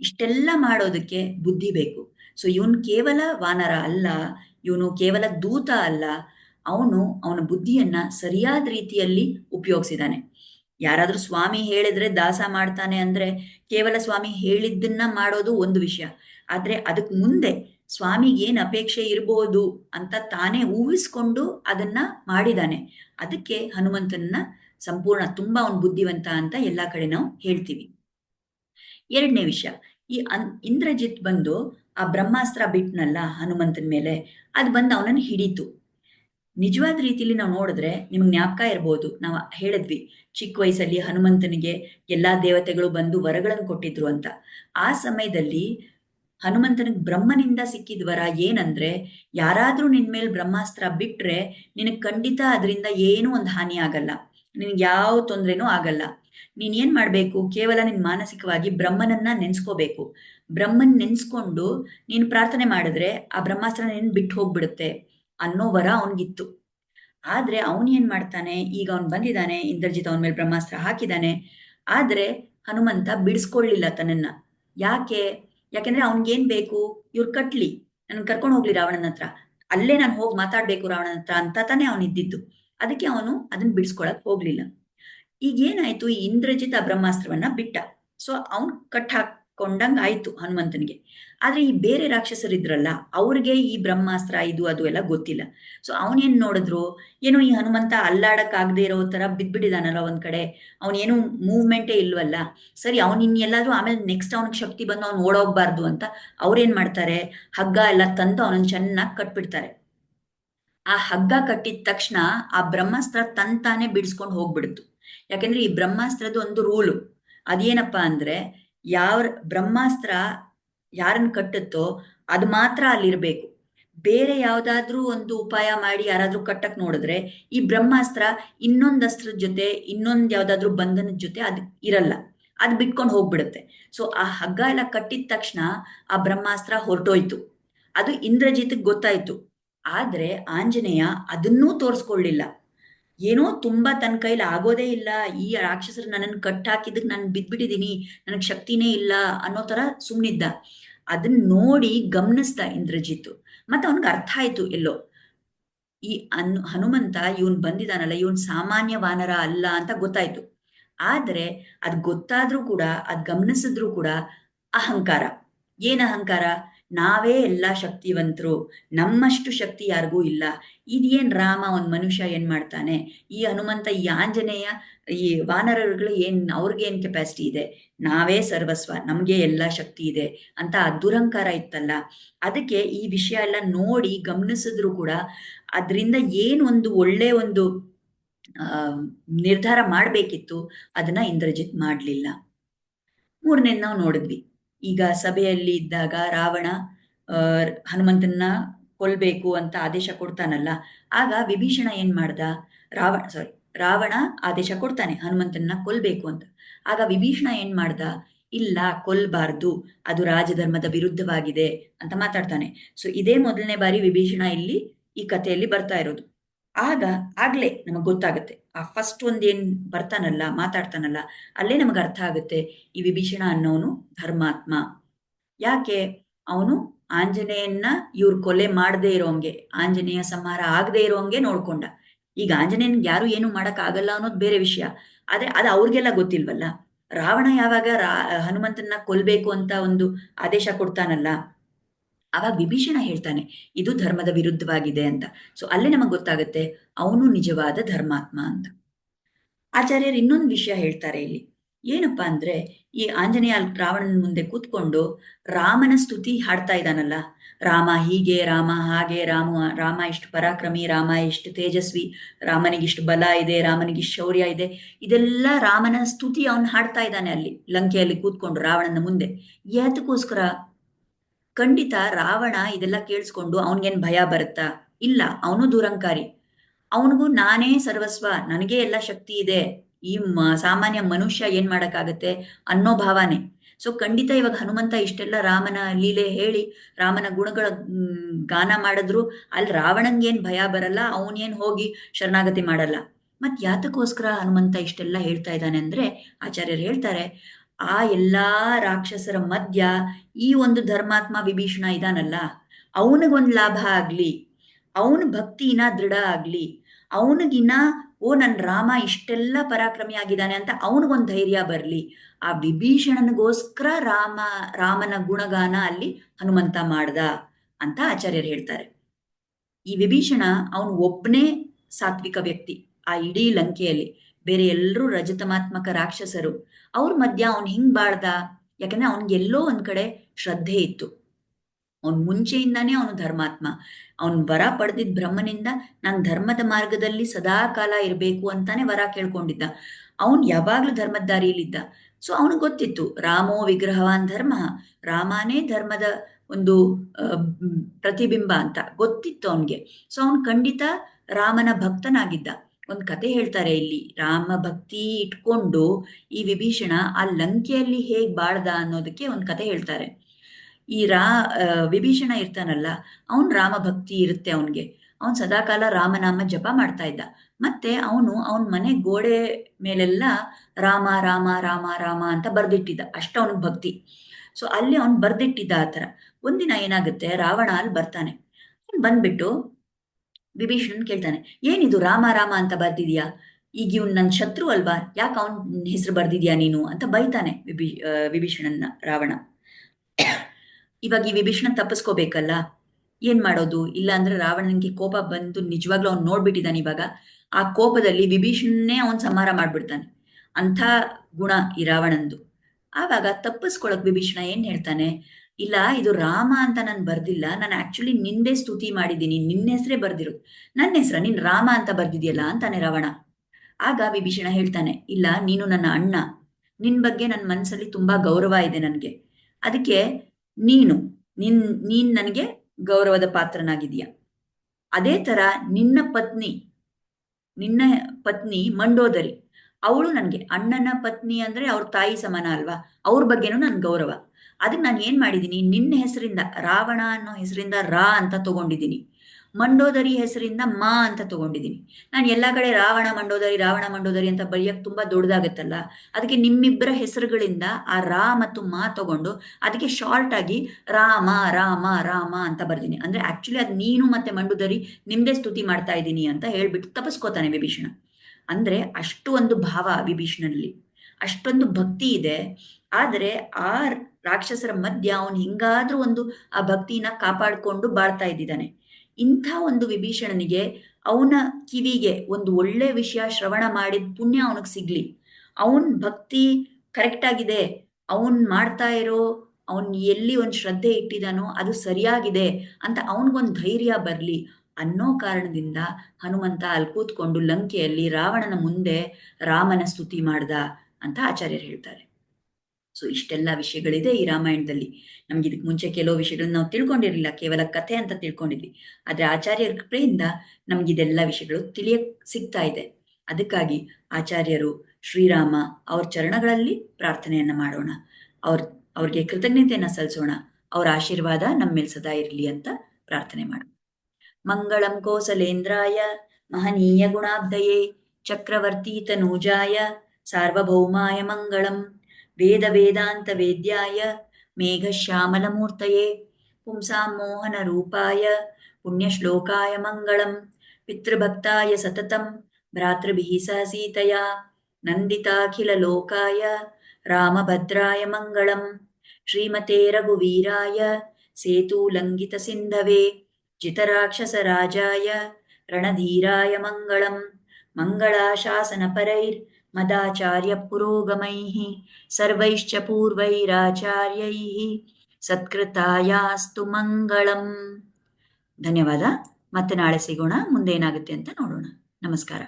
A: ಇಷ್ಟೆಲ್ಲ ಮಾಡೋದಕ್ಕೆ ಬುದ್ಧಿ ಬೇಕು. ಸೊ ಇವನು ಕೇವಲ ವಾನರ ಅಲ್ಲ, ಇವನು ಕೇವಲ ದೂತ ಅಲ್ಲ, ಅವನು ಅವನ ಬುದ್ಧಿಯನ್ನ ಸರಿಯಾದ ರೀತಿಯಲ್ಲಿ ಉಪಯೋಗಿಸಿದಾನೆ. ಯಾರಾದ್ರೂ ಸ್ವಾಮಿ ಹೇಳಿದ್ರೆ ದಾಸ ಮಾಡ್ತಾನೆ ಅಂದ್ರೆ ಕೇವಲ ಸ್ವಾಮಿ ಹೇಳಿದ್ದನ್ನ ಮಾಡೋದು ಒಂದು ವಿಷಯ. ಆದ್ರೆ ಅದಕ್ ಮುಂದೆ ಸ್ವಾಮಿಗೆ ಏನು ಅಪೇಕ್ಷೆ ಇರಬಹುದು ಅಂತ ತಾನೇ ಊಹಿಸ್ಕೊಂಡು ಅದನ್ನ ಮಾಡಿದಾನೆ. ಅದಕ್ಕೆ ಹನುಮಂತನನ್ನ ಸಂಪೂರ್ಣ ತುಂಬಾ ಅವನು ಬುದ್ಧಿವಂತ ಅಂತ ಎಲ್ಲಾ ಕಡೆ ನಾವು ಹೇಳ್ತೀವಿ. ಎರಡನೇ ವಿಷಯ, ಈ ಅನ್, ಇಂದ್ರಜಿತ್ ಬಂದು ಆ ಬ್ರಹ್ಮಾಸ್ತ್ರ ಬಿಟ್ನಲ್ಲ ಹನುಮಂತನ ಮೇಲೆ, ಅದು ಬಂದು ಅವನನ್ನ ಹಿಡಿತು. ನಿಜವಾದ ರೀತಿಯಲ್ಲಿ ನಾವು ನೋಡಿದ್ರೆ ನಿಮ್ಗೆ ಜ್ಞಾಪಕ ಇರ್ಬೋದು, ನಾವು ಹೇಳಿದ್ವಿ ಚಿಕ್ಕ ವಯಸ್ಸಲ್ಲಿ ಹನುಮಂತನಿಗೆ ಎಲ್ಲಾ ದೇವತೆಗಳು ಬಂದು ವರಗಳನ್ನು ಕೊಟ್ಟಿದ್ರು ಅಂತ. ಆ ಸಮಯದಲ್ಲಿ ಹನುಮಂತನಿಗೆ ಬ್ರಹ್ಮನಿಂದ ಸಿಕ್ಕಿದ ವರ ಏನಂದ್ರೆ, ಯಾರಾದ್ರೂ ನಿನ್ ಮೇಲೆ ಬ್ರಹ್ಮಾಸ್ತ್ರ ಬಿಟ್ರೆ ನಿನಗೆ ಖಂಡಿತ ಅದರಿಂದ ಏನೂ ಒಂದು ಹಾನಿ ಆಗಲ್ಲ. ನಿನಗೆ ಯಾವ ತೊಂದರೆನೂ ಆಗಲ್ಲ. ನೀನ್ ಏನ್ ಮಾಡ್ಬೇಕು? ಕೇವಲ ನಿನ್ ಮಾನಸಿಕವಾಗಿ ಬ್ರಹ್ಮನನ್ನ ನೆನ್ಸ್ಕೋಬೇಕು. ಬ್ರಹ್ಮನ್ ನೆನ್ಸ್ಕೊಂಡು ನೀನು ಪ್ರಾರ್ಥನೆ ಮಾಡಿದ್ರೆ ಆ ಬ್ರಹ್ಮಾಸ್ತ್ರ ನಿನ್ ಬಿಟ್ಟು ಹೋಗ್ಬಿಡುತ್ತೆ ಅನ್ನೋ ವರ ಅವನಿಗಿತ್ತು. ಆದ್ರೆ ಅವನ್ ಏನ್ ಮಾಡ್ತಾನೆ? ಈಗ ಅವನ್ ಬಂದಿದ್ದಾನೆ, ಇಂದ್ರಜಿತ್ ಅವನ ಮೇಲೆ ಬ್ರಹ್ಮಾಸ್ತ್ರ ಹಾಕಿದಾನೆ ಆದ್ರೆ ಹನುಮಂತ ಬಿಡಿಸ್ಕೊಳ್ಳಿಲ್ಲ ತನ್ನನ್ನ. ಯಾಕೆ? ಯಾಕೆಂದ್ರೆ ಅವನ್ಗೇನ್ ಬೇಕು? ಇವ್ರು ಕಟ್ಲಿ. ನನ್ ಕರ್ಕೊಂಡು ಹೋಗ್ಲಿ ರಾವಣನ ಹತ್ರ. ಅಲ್ಲೇ ನಾನು ಹೋಗಿ ಮಾತಾಡ್ಬೇಕು ರಾವಣನ ಹತ್ರ ಅಂತ ತಾನೇ ಅವನ್ ಇದ್ದಿದ್ದು. ಅದಕ್ಕೆ ಅವನು ಅದನ್ನ ಬಿಡಿಸ್ಕೊಳಕ್ ಹೋಗ್ಲಿಲ್ಲ. ಈಗ ಏನಾಯ್ತು? ಈ ಇಂದ್ರಜಿತ್ ಆ ಬ್ರಹ್ಮಾಸ್ತ್ರವನ್ನ ಬಿಟ್ಟ. ಸೊ ಅವನ್ ಕಟ್ ಹಾಕೊಂಡಂಗ್ ಆಯ್ತು ಹನುಮಂತನಿಗೆ. ಆದ್ರೆ ಈ ಬೇರೆ ರಾಕ್ಷಸರಿದ್ರಲ್ಲ ಅವ್ರಿಗೆ ಈ ಬ್ರಹ್ಮಾಸ್ತ್ರ ಇದು ಅದು ಎಲ್ಲ ಗೊತ್ತಿಲ್ಲ. ಸೊ ಅವನೇನ್ ನೋಡಿದ್ರು? ಏನು ಈ ಹನುಮಂತ ಅಲ್ಲಾಡಕ್ ಆಗದೆ ಇರೋ ಥರ ಬಿದ್ಬಿಟ್ಟಿದಾನಲ್ಲ ಒಂದು ಕಡೆ. ಅವನೇನು ಮೂವ್ಮೆಂಟೇ ಇಲ್ವಲ್ಲ. ಸರಿ, ಅವನ್ ಇನ್ನೆಲ್ಲಾದರೂ ಆಮೇಲೆ ನೆಕ್ಸ್ಟ್ ಅವನಿಗೆ ಶಕ್ತಿ ಬಂದು ಅವ್ನು ಓಡೋಗ್ಬಾರ್ದು ಅಂತ ಅವ್ರೇನು ಮಾಡ್ತಾರೆ? ಹಗ್ಗ ಎಲ್ಲ ತಂದು ಅವನನ್ನ ಚೆನ್ನಾಗಿ ಕಟ್ಬಿಡ್ತಾರೆ. ಆ ಹಗ್ಗ ಕಟ್ಟಿದ ತಕ್ಷಣ ಆ ಬ್ರಹ್ಮಾಸ್ತ್ರ ತಂತಾನೆ ಬಿಡಿಸ್ಕೊಂಡು ಹೋಗ್ಬಿಡ್ತು. ಯಾಕೆಂದ್ರೆ ಈ ಬ್ರಹ್ಮಾಸ್ತ್ರದ ಒಂದು ರೂಲು. ಅದೇನಪ್ಪಾ ಅಂದ್ರೆ ಯಾವ ಬ್ರಹ್ಮಾಸ್ತ್ರ ಯಾರನ್ನ ಕಟ್ಟುತ್ತೋ ಅದು ಮಾತ್ರ ಅಲ್ಲಿರಬೇಕು. ಬೇರೆ ಯಾವುದಾದ್ರೂ ಒಂದು ಉಪಾಯ ಮಾಡಿ ಯಾರಾದ್ರೂ ಕಟ್ಟಕ್ ನೋಡಿದ್ರೆ ಈ ಬ್ರಹ್ಮಾಸ್ತ್ರ ಇನ್ನೊಂದು ಅಸ್ತ್ರದ ಜೊತೆ, ಇನ್ನೊಂದು ಯಾವ್ದಾದ್ರು ಬಂಧನದ ಜೊತೆ ಅದ್ ಇರಲ್ಲ. ಅದ್ ಬಿಟ್ಕೊಂಡು ಹೋಗ್ಬಿಡುತ್ತೆ. ಸೊ ಆ ಹಗ್ಗ ಎಲ್ಲ ಕಟ್ಟಿದ ತಕ್ಷಣ ಆ ಬ್ರಹ್ಮಾಸ್ತ್ರ ಹೊರಟೋಯ್ತು. ಅದು ಇಂದ್ರಜಿತ್ ಗೊತ್ತಾಯ್ತು. ಆದ್ರೆ ಆಂಜನೇಯ ಅದನ್ನೂ ತೋರಿಸ್ಕೊಳ್ಳಿಲ್ಲ ಏನೋ ತುಂಬಾ ತನ್ನ ಕೈಲಿ ಆಗೋದೇ ಇಲ್ಲ, ಈ ರಾಕ್ಷಸರು ನನ್ನನ್ನು ಕಟ್ ಹಾಕಿದ್ದಕ್ಕೆ ನಾನು ಬಿದ್ಬಿಟ್ಟಿದೀನಿ, ನನಗೆ ಶಕ್ತಿನೇ ಇಲ್ಲ ಅನ್ನೋ ತರ ಸುಮ್ಮನಿದ್ದ ಅದನ್ನ ನೋಡಿ ಗಮನಿಸ್ದ ಇಂದ್ರಜಿತ್. ಮತ್ತೆ ಅವನಿಗೆ ಅರ್ಥ ಆಯ್ತು ಎಲ್ಲೋ. ಈ ಅನ್, ಹನುಮಂತ ಇವನ್ ಬಂದಿದಾನಲ್ಲ, ಇವನ್ ಸಾಮಾನ್ಯ ವಾನರ ಅಲ್ಲ ಅಂತ ಗೊತ್ತಾಯ್ತು. ಆದ್ರೆ ಅದ್ ಗೊತ್ತಾದ್ರೂ ಕೂಡ, ಅದ್ ಗಮನಿಸಿದ್ರು ಕೂಡ ಅಹಂಕಾರ. ಏನ್ ಅಹಂಕಾರ? ನಾವೇ ಎಲ್ಲ ಶಕ್ತಿವಂತರು. ನಮ್ಮಷ್ಟು ಶಕ್ತಿ ಯಾರಿಗೂ ಇಲ್ಲ. ಇದೇನ್ ರಾಮ ಒಂದು ಮನುಷ್ಯ ಏನು ಮಾಡ್ತಾನೆ? ಈ ಹನುಮಂತ, ಈ ಆಂಜನೇಯ, ಈ ವಾನರಗಳು ಏನು, ಅವ್ರಿಗೆ ಏನ್ ಕೆಪಾಸಿಟಿ ಇದೆ? ನಾವೇ ಸರ್ವಸ್ವ, ನಮಗೆ ಎಲ್ಲ ಶಕ್ತಿ ಇದೆ ಅಂತ ದುರಂಕಾರ ಇತ್ತಲ್ಲ. ಅದಕ್ಕೆ ಈ ವಿಷಯ ಎಲ್ಲ ನೋಡಿ ಗಮನಿಸಿದ್ರು ಕೂಡ ಅದರಿಂದ ಏನು ಒಂದು ಒಳ್ಳೆ ಒಂದು ನಿರ್ಧಾರ ಮಾಡಬೇಕಿತ್ತು, ಅದನ್ನ ಇಂದ್ರಜಿತ್ ಮಾಡಲಿಲ್ಲ. ಮೂರನೇ ನಾವು ನೋಡಿದ್ವಿ. ಈಗ ಸಭೆಯಲ್ಲಿ ಇದ್ದಾಗ ರಾವಣ ಹನುಮಂತನ್ನ ಹನುಮಂತನ ಕೊಲ್ಬೇಕು ಅಂತ ಆದೇಶ ಕೊಡ್ತಾನಲ್ಲ, ಆಗ ವಿಭೀಷಣ ಏನ್ ಮಾಡ್ದ? ರಾವಣ ಸಾರಿ ರಾವಣ ಆದೇಶ ಕೊಡ್ತಾನೆ, ಹನುಮಂತನ್ನ ಕೊಲ್ಬೇಕು ಅಂತ. ಆಗ ವಿಭೀಷಣ ಏನ್ ಮಾಡ್ದ? ಇಲ್ಲ, ಕೊಲ್ಬಾರ್ದು, ಅದು ರಾಜಧರ್ಮದ ವಿರುದ್ಧವಾಗಿದೆ ಅಂತ ಮಾತಾಡ್ತಾನೆ. ಸೊ ಇದೇ ಮೊದಲನೇ ಬಾರಿ ವಿಭೀಷಣ ಇಲ್ಲಿ ಈ ಕಥೆಯಲ್ಲಿ ಬರ್ತಾ ಇರೋದು. ಆಗ ಆಗ್ಲೇ ನಮಗ್ ಗೊತ್ತಾಗುತ್ತೆ. ಆ ಫಸ್ಟ್ ಒಂದೇನ್ ಬರ್ತಾನಲ್ಲ, ಮಾತಾಡ್ತಾನಲ್ಲ, ಅಲ್ಲೇ ನಮಗ್ ಅರ್ಥ ಆಗುತ್ತೆ ಈ ವಿಭೀಷಣ ಅನ್ನೋನು ಧರ್ಮಾತ್ಮ. ಯಾಕೆ? ಅವನು ಆಂಜನೇಯನ್ನ ಇವ್ರು ಕೊಲೆ ಮಾಡದೇ ಇರೋಂಗೆ, ಆಂಜನೇಯ ಸಂಹಾರ ಆಗದೆ ಇರೋಂಗೆ ನೋಡ್ಕೊಂಡ. ಈಗ ಆಂಜನೇಯನ್ಗೆ ಯಾರು ಏನು ಮಾಡಕ್ ಆಗಲ್ಲ ಅನ್ನೋದು ಬೇರೆ ವಿಷಯ. ಆದ್ರೆ ಅದು ಅವ್ರಿಗೆಲ್ಲ ಗೊತ್ತಿಲ್ವಲ್ಲ? ರಾವಣ ಯಾವಾಗ ರಾ, ಹನುಮಂತನ್ನ ಕೊಲ್ಬೇಕು ಅಂತ ಒಂದು ಆದೇಶ ಕೊಡ್ತಾನಲ್ಲ ಅವಾಗ ವಿಭೀಷಣ ಹೇಳ್ತಾನೆ, ಇದು ಧರ್ಮದ ವಿರುದ್ಧವಾಗಿದೆ ಅಂತ. ಸೊ ಅಲ್ಲೇ ನಮಗ್ ಗೊತ್ತಾಗುತ್ತೆ, ಅವನು ನಿಜವಾದ ಧರ್ಮಾತ್ಮ ಅಂತ. ಆಚಾರ್ಯರು ಇನ್ನೊಂದು ವಿಷಯ ಹೇಳ್ತಾರೆ ಇಲ್ಲಿ. ಏನಪ್ಪಾ ಅಂದ್ರೆ, ಈ ಆಂಜನೇಯ ರಾವಣನ ಮುಂದೆ ಕೂತ್ಕೊಂಡು ರಾಮನ ಸ್ತುತಿ ಹಾಡ್ತಾ ಇದ್ದಾನಲ್ಲ. ರಾಮ ಹೀಗೆ, ರಾಮ ಹಾಗೆ, ರಾಮ ರಾಮ ಇಷ್ಟು ಪರಾಕ್ರಮಿ, ರಾಮ ಇಷ್ಟು ತೇಜಸ್ವಿ ರಾಮನಿಗಿಷ್ಟು ಬಲ ಇದೆ ರಾಮನಿಗಿಷ್ಟು ಶೌರ್ಯ ಇದೆ. ಇದೆಲ್ಲ ರಾಮನ ಸ್ತುತಿ ಅವನು ಹಾಡ್ತಾ ಇದ್ದಾನೆ ಅಲ್ಲಿ, ಲಂಕೆಯಲ್ಲಿ ಕೂತ್ಕೊಂಡು ರಾವಣನ ಮುಂದೆ. ಯಾತಕ್ಕೋಸ್ಕರ ಖಂಡಿತ ರಾವಣ ಇದೆಲ್ಲ ಕೇಳಿಸ್ಕೊಂಡು ಅವನಿಗೇನು ಭಯ ಬರುತ್ತಾ? ಇಲ್ಲ, ಅವನು ದುರಂಕಾರಿ. ಅವನಿಗೂ ನಾನೇ ಸರ್ವಸ್ವ, ನನಗೆ ಎಲ್ಲ ಶಕ್ತಿ ಇದೆ. ಈ ಸಾಮಾನ್ಯ ಮನುಷ್ಯ ಏನ್ ಮಾಡಕ್ಕಾಗತ್ತೆ ಅನ್ನೋ ಭಾವನೆ. ಸೊ, ಖಂಡಿತ ಇವಾಗ ಹನುಮಂತ ಇಷ್ಟೆಲ್ಲ ರಾಮನ ಲೀಲೆ ಹೇಳಿ, ರಾಮನ ಗುಣಗಳ ಗಾನ ಮಾಡಿದ್ರು ಅಲ್ಲಿ ರಾವಣಂಗೇನ್ ಭಯ ಬರಲ್ಲ ಅವನೇನ್ ಹೋಗಿ ಶರಣಾಗತಿ ಮಾಡಲ್ಲ. ಮತ್ ಯಾತಕ್ಕೋಸ್ಕರ ಹನುಮಂತ ಇಷ್ಟೆಲ್ಲ ಹೇಳ್ತಾ ಇದ್ದಾನೆ ಅಂದ್ರೆ, ಆಚಾರ್ಯರು ಹೇಳ್ತಾರೆ ಆ ಎಲ್ಲಾ ರಾಕ್ಷಸರ ಮಧ್ಯ ಈ ಒಂದು ಧರ್ಮಾತ್ಮ ವಿಭೀಷಣ ಇದಾನಲ್ಲ, ಅವನಿಗೊಂದು ಲಾಭ ಆಗ್ಲಿ, ಅವನ ಭಕ್ತಿನ ದೃಢ ಆಗ್ಲಿ ಅವನಿಗಿನ ಓ ನನ್ ರಾಮ ಇಷ್ಟೆಲ್ಲ ಪರಾಕ್ರಮಿ ಆಗಿದ್ದಾನೆ ಅಂತ ಅವನಿಗೊಂದು ಧೈರ್ಯ ಬರಲಿ, ಆ ವಿಭೀಷಣನಿಗೋಸ್ಕರ ರಾಮ, ರಾಮನ ಗುಣಗಾನ ಅಲ್ಲಿ ಹನುಮಂತ ಮಾಡ್ದ ಅಂತ ಆಚಾರ್ಯರು ಹೇಳ್ತಾರೆ. ಈ ವಿಭೀಷಣ ಅವನು ಒಬ್ಬನೇ ಸಾತ್ವಿಕ ವ್ಯಕ್ತಿ ಆ ಇಡೀ ಲಂಕೆಯಲ್ಲಿ. ಬೇರೆ ಎಲ್ಲರೂ ರಜತಮಾತ್ಮಕ ರಾಕ್ಷಸರು. ಅವ್ರ ಮಧ್ಯ ಅವ್ನು ಹಿಂಗ್ ಬಾಳ್ದ, ಯಾಕಂದ್ರೆ ಅವನ್ಗೆ ಎಲ್ಲೋ ಒಂದ್ ಕಡೆ ಶ್ರದ್ಧೆ ಇತ್ತು. ಅವನ್ ಮುಂಚೆಯಿಂದಾನೇ ಅವನು ಧರ್ಮಾತ್ಮ. ಅವನ್ ವರ ಪಡೆದಿದ್ದ ಬ್ರಹ್ಮನಿಂದ ನಾನ್ ಧರ್ಮದ ಮಾರ್ಗದಲ್ಲಿ ಸದಾ ಕಾಲ ಇರಬೇಕು ಅಂತಾನೆ ವರ ಕೇಳ್ಕೊಂಡಿದ್ದ. ಅವನ್ ಯಾವಾಗ್ಲೂ ಧರ್ಮದ ದಾರಿಯಲ್ಲಿದ್ದ ಸೊ ಅವನಿಗೆ ಗೊತ್ತಿತ್ತು, ರಾಮೋ ವಿಗ್ರಹವಾನ್ ಧರ್ಮ, ರಾಮನೇ ಧರ್ಮದ ಒಂದು ಪ್ರತಿಬಿಂಬ ಅಂತ ಗೊತ್ತಿತ್ತು ಅವನ್ಗೆ. ಸೊ ಅವನ್ ಖಂಡಿತ ರಾಮನ ಭಕ್ತನಾಗಿದ್ದ. ಒಂದ್ ಕತೆ ಹೇಳ್ತಾರೆ ಇಲ್ಲಿ. ರಾಮ ಭಕ್ತಿ ಇಟ್ಕೊಂಡು ಈ ವಿಭೀಷಣ ಆ ಲಂಕೆಯಲ್ಲಿ ಹೇಗ್ ಬಾಳ್ದ ಅನ್ನೋದಕ್ಕೆ ಒಂದ್ ಕತೆ ಹೇಳ್ತಾರೆ. ಈ ರಾ ವಿಭೀಷಣ ಇರ್ತಾನಲ್ಲ, ಅವನ್ ರಾಮ ಭಕ್ತಿ ಇರುತ್ತೆ ಅವನಿಗೆ. ಅವನ್ ಸದಾಕಾಲ ರಾಮನಾಮ ಜಪ ಮಾಡ್ತಾ ಇದ್ದ. ಮತ್ತೆ ಅವನು ಅವನ ಮನೆ ಗೋಡೆ ಮೇಲೆಲ್ಲ ರಾಮ ರಾಮ ರಾಮ ರಾಮ ಅಂತ ಬರ್ದಿಟ್ಟಿದ್ದ. ಅಷ್ಟ ಅವನಿಗೆ ಭಕ್ತಿ. ಸೊ ಅಲ್ಲಿ ಅವನ್ ಬರ್ದಿಟ್ಟಿದ್ದ ಆ ಥರ. ಒಂದಿನ ಏನಾಗುತ್ತೆ, ರಾವಣ ಅಲ್ಲಿ ಬರ್ತಾನೆ. ಬಂದ್ಬಿಟ್ಟು ವಿಭೀಷಣನ್ ಕೇಳ್ತಾನೆ ಏನಿದು ರಾಮ ರಾಮ ಅಂತ ಬರ್ದಿದ್ಯಾ? ಈಗ ಇವ್ನು ನನ್ನ ಶತ್ರು ಅಲ್ವಾ? ಯಾಕೆ ಅವನ್ ಹೆಸರು ಬರ್ದಿದ್ಯಾ ನೀನು? ಅಂತ ಬೈತಾನೆ ವಿಭೀ ಆ, ವಿಭೀಷಣನ್ನ ರಾವಣ. ಇವಾಗ ಈ ವಿಭೀಷಣ ತಪ್ಪಿಸ್ಕೋಬೇಕಲ್ಲ? ಏನ್ ಮಾಡೋದು? ಇಲ್ಲ ಅಂದ್ರೆ ರಾವಣನಿಗೆ ಕೋಪ ಬಂದು ನಿಜವಾಗ್ಲೂ ಅವ್ನು ನೋಡ್ಬಿಟ್ಟಿದ್ದಾನೆ ಇವಾಗ. ಆ ಕೋಪದಲ್ಲಿ ವಿಭೀಷಣನೇ ಅವನ್ ಸಂಹಾರ ಮಾಡ್ಬಿಡ್ತಾನೆ. ಅಂಥ ಗುಣ ಈ ರಾವಣಂದು. ಆವಾಗ ತಪ್ಪಿಸ್ಕೊಳಕ್ ವಿಭೀಷಣ ಏನ್ ಹೇಳ್ತಾನೆ? ಇಲ್ಲ, ಇದು ರಾಮ ಅಂತ ನಾನು ಬರ್ದಿಲ್ಲ. ನಾನು ಆಕ್ಚುಲಿ ನಿಂದೇ ಸ್ತುತಿ ಮಾಡಿದ್ದೀನಿ. ನಿನ್ನ ಹೆಸರೇ ಬರ್ದಿರೋದು. ನನ್ನ ಹೆಸರ, ನೀನ್ ರಾಮ ಅಂತ ಬರ್ದಿದ್ಯಲ್ಲ ಅಂತಾನೆ ರಾವಣ. ಆಗ ವಿಭೀಷಣ ಹೇಳ್ತಾನೆ, ಇಲ್ಲ, ನೀನು ನನ್ನ ಅಣ್ಣ. ನಿನ್ ಬಗ್ಗೆ ನನ್ನ ಮನಸ್ಸಲ್ಲಿ ತುಂಬಾ ಗೌರವ ಇದೆ ನನಗೆ. ಅದಕ್ಕೆ ನೀನು, ನಿನ್, ನೀನ್ ನನಗೆ ಗೌರವದ ಪಾತ್ರನಾಗಿದೀಯ ಅದೇ ತರ ನಿನ್ನ ಪತ್ನಿ ನಿನ್ನ ಪತ್ನಿ ಮಂಡೋದರಿ, ಅವಳು ನನಗೆ ಅಣ್ಣನ ಪತ್ನಿ ಅಂದ್ರೆ ಅವ್ರ ತಾಯಿ ಸಮಾನ ಅಲ್ವಾ? ಅವ್ರ ಬಗ್ಗೆನೂ ನನ್ ಗೌರವ. ಅದಕ್ಕೆ ನಾನು ಏನು ಮಾಡಿದ್ದೀನಿ? ನಿನ್ನ ಹೆಸರಿಂದ ರಾವಣ ಅನ್ನೋ ಹೆಸರಿಂದ ರಾ ಅಂತ ತಗೊಂಡಿದ್ದೀನಿ. ಮಂಡೋದರಿ ಹೆಸರಿಂದ ಮಾ ಅಂತ ತಗೊಂಡಿದ್ದೀನಿ. ನಾನು ಎಲ್ಲ ಕಡೆ ರಾವಣ ಮಂಡೋದರಿ ರಾವಣ ಮಂಡೋದರಿ ಅಂತ ಬರೆಯಕ್ ತುಂಬಾ ದೊಡ್ಡದಾಗತ್ತಲ್ಲ? ಅದಕ್ಕೆ ನಿಮ್ಮಿಬ್ಬರ ಹೆಸರುಗಳಿಂದ ಆ ರಾ ಮತ್ತು ಮಾ ತಗೊಂಡು ಅದಕ್ಕೆ ಶಾರ್ಟ್ ಆಗಿ ರಾಮ ರಾಮ ರಾಮ ಅಂತ ಬರ್ತೀನಿ ಅಂದ್ರೆ ಆಕ್ಚುಲಿ ಅದು ನೀನು ಮತ್ತೆ ಮಂಡೋದರಿ ನಿಮ್ಮದೇ ಸ್ತುತಿ ಮಾಡ್ತಾ ಇದ್ದೀನಿ ಅಂತ ಹೇಳ್ಬಿಟ್ಟು ತಪಸ್ಕೋತಾನೆ ವಿಭೀಷಣ. ಅಂದ್ರೆ ಅಷ್ಟು ಒಂದು ಭಾವ ವಿಭೀಷಣನಲ್ಲಿ. ಅಷ್ಟೊಂದು ಭಕ್ತಿ ಇದೆ. ಆದರೆ ಆ ರಾಕ್ಷಸರ ಮಧ್ಯ ಅವನು ಹಿಂಗಾದ್ರೂ ಒಂದು ಆ ಭಕ್ತಿನ ಕಾಪಾಡಿಕೊಂಡು ಬಾಳ್ತಾ ಇದ್ದಿದ್ದಾನೆ. ಇಂಥ ಒಂದು ವಿಭೀಷಣನಿಗೆ ಅವನ ಕಿವಿಗೆ ಒಂದು ಒಳ್ಳೆ ವಿಷಯ ಶ್ರವಣ ಮಾಡಿದ ಪುಣ್ಯ ಅವನಿಗೆ ಸಿಗ್ಲಿ. ಅವನ್ ಭಕ್ತಿ ಕರೆಕ್ಟ್ ಆಗಿದೆ. ಅವನ್ ಮಾಡ್ತಾ ಇರೋ, ಅವನ್ ಎಲ್ಲಿ ಒಂದು ಶ್ರದ್ಧೆ ಇಟ್ಟಿದಾನೋ ಅದು ಸರಿಯಾಗಿದೆ ಅಂತ ಅವನಿಗೊಂದು ಧೈರ್ಯ ಬರಲಿ ಅನ್ನೋ ಕಾರಣದಿಂದ ಹನುಮಂತ ಅಲ್ಲಿ ಕೂತ್ಕೊಂಡು ಲಂಕೆಯಲ್ಲಿ ರಾವಣನ ಮುಂದೆ ರಾಮನ ಸ್ತುತಿ ಮಾಡ್ದ ಅಂತ ಆಚಾರ್ಯರು ಹೇಳ್ತಾರೆ. ಸೊ ಇಷ್ಟೆಲ್ಲ ವಿಷಯಗಳಿದೆ ಈ ರಾಮಾಯಣದಲ್ಲಿ. ನಮ್ಗೆ ಇದಕ್ಕೆ ಮುಂಚೆ ಕೆಲವು ವಿಷಯಗಳನ್ನ ನಾವು ತಿಳ್ಕೊಂಡಿರಲಿಲ್ಲ, ಕೇವಲ ಕಥೆ ಅಂತ ತಿಳ್ಕೊಂಡಿದ್ವಿ. ಆದ್ರೆ ಆಚಾರ್ಯರ ಕೃಪೆಯಿಂದ ನಮ್ಗಿದೆಲ್ಲ ವಿಷಯಗಳು ತಿಳಿಯಕ್ ಸಿಗ್ತಾ ಇದೆ. ಅದಕ್ಕಾಗಿ ಆಚಾರ್ಯರು, ಶ್ರೀರಾಮ ಅವ್ರ ಚರಣಗಳಲ್ಲಿ ಪ್ರಾರ್ಥನೆಯನ್ನ ಮಾಡೋಣ. ಅವ್ರ, ಅವ್ರಿಗೆ ಕೃತಜ್ಞತೆಯನ್ನ ಸಲ್ಲಿಸೋಣ. ಅವರ ಆಶೀರ್ವಾದ ನಮ್ಮ ಮೇಲೆ ಸದಾ ಇರಲಿ ಅಂತ ಪ್ರಾರ್ಥನೆ ಮಾಡೋಣ. ಮಂಗಳಂ ಕೋಸಲೇಂದ್ರಾಯ ಮಹನೀಯ ಗುಣಾಬ್ಧಯೇ ಚಕ್ರವರ್ತಿ ತನೂಜಾಯ ಸಾರ್ವಭೌಮಾಯ ಮಂಗಳಂ. वेदवेदान्तवेद्याय मेघश्यामलमूर्तये पुंसाम्मोहनरूपाय पुण्यश्लोकाय मङ्गलं पितृभक्ताय सततं भ्रातृभिः सहसीतया नन्दिताखिललोकाय रामभद्राय मङ्गलं श्रीमते रघुवीराय सेतुलङ्घितसिन्धवे जितराक्षसराजाय रणधीराय मङ्गलं मङ्गलाशासनपरैर् मङ्गलाशासनपरैर्मदाचार्यपुरोगमैः सर्वैश्च पूर्वैराचार्यैः ಸತ್ಕೃತಾಯಾಸ್ತು ಮಂಗಳಂ ಧನ್ಯವಾದ ಮತ್ತೆ ನಾಳೆ ಸಿಗೋಣ ಮುಂದೆ ಏನಾಗುತ್ತೆ ಅಂತ ನೋಡೋಣ ನಮಸ್ಕಾರ